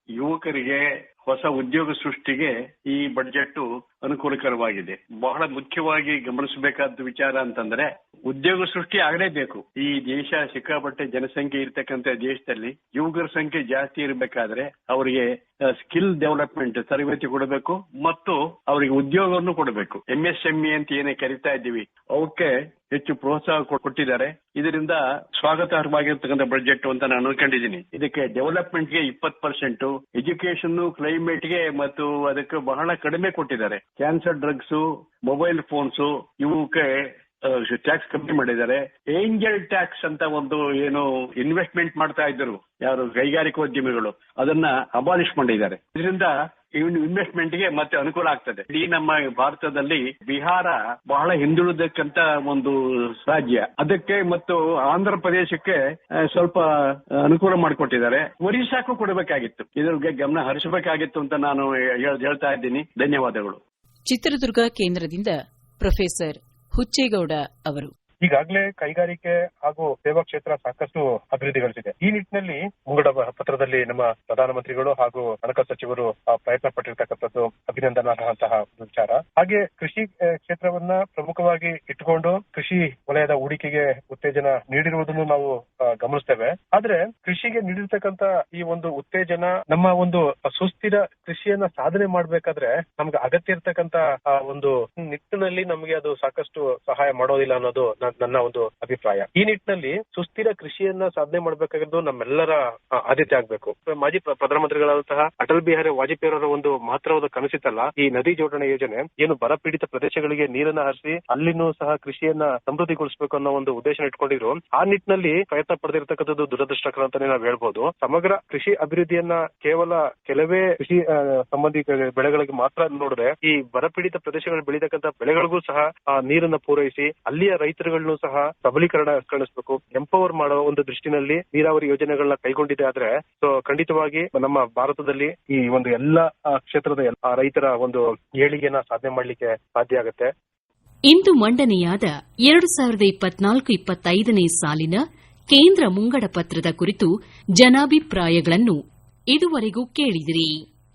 [SPEAKER 19] ಯುವಕರಿಗೆ ಹೊಸ ಉದ್ಯೋಗ ಸೃಷ್ಟಿಗೆ ಈ ಬಡ್ಜೆಟ್ ಅನುಕೂಲಕರವಾಗಿದೆ. ಬಹಳ ಮುಖ್ಯವಾಗಿ ಗಮನಿಸಬೇಕಾದ ವಿಚಾರ ಅಂತಂದ್ರೆ, ಉದ್ಯೋಗ ಸೃಷ್ಟಿ ಆಗಲೇಬೇಕು. ಈ ದೇಶ ಸಿಕ್ಕಾಪಟ್ಟೆ ಜನಸಂಖ್ಯೆ ಇರತಕ್ಕಂತ ದೇಶದಲ್ಲಿ ಯುವಕರ ಸಂಖ್ಯೆ ಜಾಸ್ತಿ ಇರಬೇಕಾದ್ರೆ ಅವರಿಗೆ ಸ್ಕಿಲ್ ಡೆವಲಪ್ಮೆಂಟ್ ತರಬೇತಿ ಕೊಡಬೇಕು ಮತ್ತು ಅವರಿಗೆ ಉದ್ಯೋಗವನ್ನು ಕೊಡಬೇಕು. ಎಂಎಸ್ಎಂಇ ಅಂತ ಏನೇ ಕರಿತಾ ಇದ್ದೀವಿ, ಅವಕ್ಕೆ ಹೆಚ್ಚು ಪ್ರೋತ್ಸಾಹ ಕೊಟ್ಟಿದ್ದಾರೆ. ಇದರಿಂದ ಸ್ವಾಗತಾರ್ಹವಾಗಿರ್ತಕ್ಕಂಥ ಬಜೆಟ್ ಅಂತ ನಾನು ಅನ್ಕೊಂಡಿದ್ದೀನಿ ಇದಕ್ಕೆ ಡೆವಲಪ್ಮೆಂಟ್ಗೆ ಇಪ್ಪತ್ತು ಪರ್ಸೆಂಟ್ ಎಜುಕೇಶನ್ ಕ್ಲೈಮೇಟ್ಗೆ ಮತ್ತು ಅದಕ್ಕೆ ಬಹಳ ಕಡಿಮೆ ಕೊಟ್ಟಿದ್ದಾರೆ. ಕ್ಯಾನ್ಸರ್ ಡ್ರಗ್ಸ್ ಮೊಬೈಲ್ ಫೋನ್ಸ್ ಇವಕ್ಕೆ ಟ್ಯಾಕ್ಸ್ ಕಮ್ಮಿ ಮಾಡಿದ್ದಾರೆ. ಏಂಜಲ್ ಟ್ಯಾಕ್ಸ್ ಅಂತ ಒಂದು ಏನು ಇನ್ವೆಸ್ಟ್ಮೆಂಟ್ ಮಾಡ್ತಾ ಇದ್ರು ಯಾರು ಕೈಗಾರಿಕೋದ್ಯಮಿಗಳು. ಅದನ್ನ ಅಬಾಲಿಷ್ ಮಾಡಿದ್ದಾರೆ. ಇದರಿಂದ ಇನ್ವೆಸ್ಟ್ಮೆಂಟ್ಗೆ ಮತ್ತೆ ಅನುಕೂಲ ಆಗ್ತದೆ. ಇಡೀ ನಮ್ಮ ಭಾರತದಲ್ಲಿ ಬಿಹಾರ ಬಹಳ ಹಿಂದುಳಿದಕ್ಕಂತ ಒಂದು ರಾಜ್ಯ. ಅದಕ್ಕೆ ಮತ್ತು ಆಂಧ್ರ ಪ್ರದೇಶಕ್ಕೆ ಸ್ವಲ್ಪ ಅನುಕೂಲ ಮಾಡಿಕೊಟ್ಟಿದ್ದಾರೆ. ಒರಿಸ್ಸಾಕ್ಕೂ ಕೊಡಬೇಕಾಗಿತ್ತು. ಇದ್ರ ಬಗ್ಗೆ ಗಮನ ಹರಿಸಬೇಕಾಗಿತ್ತು ಅಂತ ನಾನು ಹೇಳ್- ಹೇಳ್ತಾ ಇದ್ದೀನಿ. ಧನ್ಯವಾದಗಳು.
[SPEAKER 2] ಚಿತ್ರದುರ್ಗ ಕೇಂದ್ರದಿಂದ ಪ್ರೊಫೆಸರ್ ಹುಚ್ಚೇಗೌಡ ಅವರು.
[SPEAKER 20] ಈಗಾಗಲೇ ಕೈಗಾರಿಕೆ ಹಾಗೂ ಸೇವಾ ಕ್ಷೇತ್ರ ಸಾಕಷ್ಟು ಅಭಿವೃದ್ಧಿಗಳಿಸಿದೆ ಈ ನಿಟ್ಟಿನಲ್ಲಿ ಮುಂಗಡ ಪತ್ರದಲ್ಲಿ ನಮ್ಮ ಪ್ರಧಾನಮಂತ್ರಿಗಳು ಹಾಗೂ ಹಣಕಾಸು ಸಚಿವರು ಪ್ರಯತ್ನ ಪಟ್ಟಿರ್ತಕ್ಕಂಥದ್ದು ಅಭಿನಂದನಾರ್ಹಂತಹ ವಿಚಾರ. ಹಾಗೆ ಕೃಷಿ ಕ್ಷೇತ್ರವನ್ನ ಪ್ರಮುಖವಾಗಿ ಇಟ್ಟುಕೊಂಡು ಕೃಷಿ ವಲಯದ ಹೂಡಿಕೆಗೆ ಉತ್ತೇಜನ ನೀಡಿರುವುದನ್ನು ನಾವು ಗಮನಿಸ್ತೇವೆ. ಆದ್ರೆ ಕೃಷಿಗೆ ನೀಡಿರ್ತಕ್ಕಂತ ಈ ಒಂದು ಉತ್ತೇಜನ ನಮ್ಮ ಒಂದು ಸುಸ್ಥಿರ ಕೃಷಿಯನ್ನ ಸಾಧನೆ ಮಾಡ್ಬೇಕಾದ್ರೆ ನಮ್ಗೆ ಅಗತ್ಯ ಇರ್ತಕ್ಕಂತ ಒಂದು ನಿಟ್ಟಿನಲ್ಲಿ ನಮಗೆ ಅದು ಸಾಕಷ್ಟು ಸಹಾಯ ಮಾಡೋದಿಲ್ಲ ಅನ್ನೋದು ನನ್ನ ಒಂದು ಅಭಿಪ್ರಾಯ. ಈ ನಿಟ್ಟಿನಲ್ಲಿ ಸುಸ್ಥಿರ ಕೃಷಿಯನ್ನ ಸಾಧನೆ ಮಾಡಬೇಕಾಗಿದ್ದು ನಮ್ಮೆಲ್ಲರ ಆದ್ಯತೆ ಆಗ್ಬೇಕು. ಮಾಜಿ ಪ್ರ- ಪ್ರಧಾನಮಂತ್ರಿಗಳಾದಂತಹ ಅಟಲ್ ಬಿಹಾರಿ ವಾಜಪೇಯಿ ಅವರ ಒಂದು ಮಹತ್ತರವಾದ ಕನಸಿತ್ತಲ್ಲ, ಈ ನದಿ ಜೋಡಣೆ ಯೋಜನೆ ಏನು ಬರ ಪೀಡಿತ ಪ್ರದೇಶಗಳಿಗೆ ನೀರನ್ನ ಹರಿಸಿ ಅಲ್ಲಿನೂ ಸಹ ಕೃಷಿಯನ್ನ ಸಮೃದ್ಧಿಗೊಳಿಸಬೇಕು ಅನ್ನೋ ಒಂದು ಉದ್ದೇಶ ಇಟ್ಕೊಂಡಿದ್ರು. ಆ ನಿಟ್ಟಿನಲ್ಲಿ ಪ್ರಯತ್ನ ಪಡೆದಿರತಕ್ಕಂಥದ್ದು ದುರದೃಷ್ಟಕರ ಅಂತಾನೆ ನಾವು ಹೇಳ್ಬೋದು. ಸಮಗ್ರ ಕೃಷಿ ಅಭಿವೃದ್ಧಿಯನ್ನ ಕೇವಲ ಕೆಲವೇ ಕೃಷಿ ಸಂಬಂಧಿ ಬೆಳೆಗಳಿಗೆ ಮಾತ್ರ ನೋಡಿದ್ರೆ, ಈ ಬರಪೀಡಿತ ಪ್ರದೇಶಗಳಲ್ಲಿ ಬೆಳೀತಕ್ಕಂಥ ಬೆಳೆಗಳಿಗೂ ಸಹ ನೀರನ್ನ ಪೂರೈಸಿ, ಅಲ್ಲಿಯ ರೈತರುಗಳನ್ನು ಸಹ ಸಬಲೀಕರಣ ಕಳಿಸಬೇಕು. ಎಂಪವರ್ ಮಾಡೋ ಒಂದು ದೃಷ್ಟಿನಲ್ಲಿ ನೀರಾವರಿ ಯೋಜನೆಗಳನ್ನ ಕೈಗೊಂಡಿದೆ ಆದ್ರೆ ಸೊ ಖಂಡಿತವಾಗಿ ನಮ್ಮ ಭಾರತದಲ್ಲಿ ಈ ಒಂದು ಎಲ್ಲ ಕ್ಷೇತ್ರದ ರೈತರ ಒಂದು ಏಳಿಗೆನ ಸಾಧನೆ ಮಾಡಲಿಕ್ಕೆ ಸಾಧ್ಯ ಆಗುತ್ತೆ.
[SPEAKER 1] ಇಂದು ಮಂಡನೆಯಾದ ಎರಡು ಸಾವಿರದ ಇಪ್ಪತ್ನಾಲ್ಕು ಇಪ್ಪತ್ತೈದನೇ ಸಾಲಿನ ಕೇಂದ್ರ ಮುಂಗಡ ಪತ್ರದ ಕುರಿತು ಜನಾಭಿಪ್ರಾಯಗಳನ್ನು ಇದುವರೆಗೂ ಕೇಳಿದಿರಿ.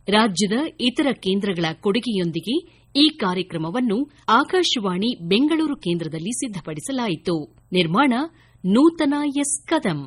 [SPEAKER 1] ರಾಜ್ಯದ ಇತರ ಕೇಂದ್ರಗಳ ಕೊಡುಗೆಯೊಂದಿಗೆ ಈ ಕಾರ್ಯಕ್ರಮವನ್ನು ಆಕಾಶವಾಣಿ ಬೆಂಗಳೂರು ಕೇಂದ್ರದಲ್ಲಿ ಸಿದ್ದಪಡಿಸಲಾಯಿತು ನಿರ್ಮಾಣ ನೂತನ ಎಸ್ ಕದಂ.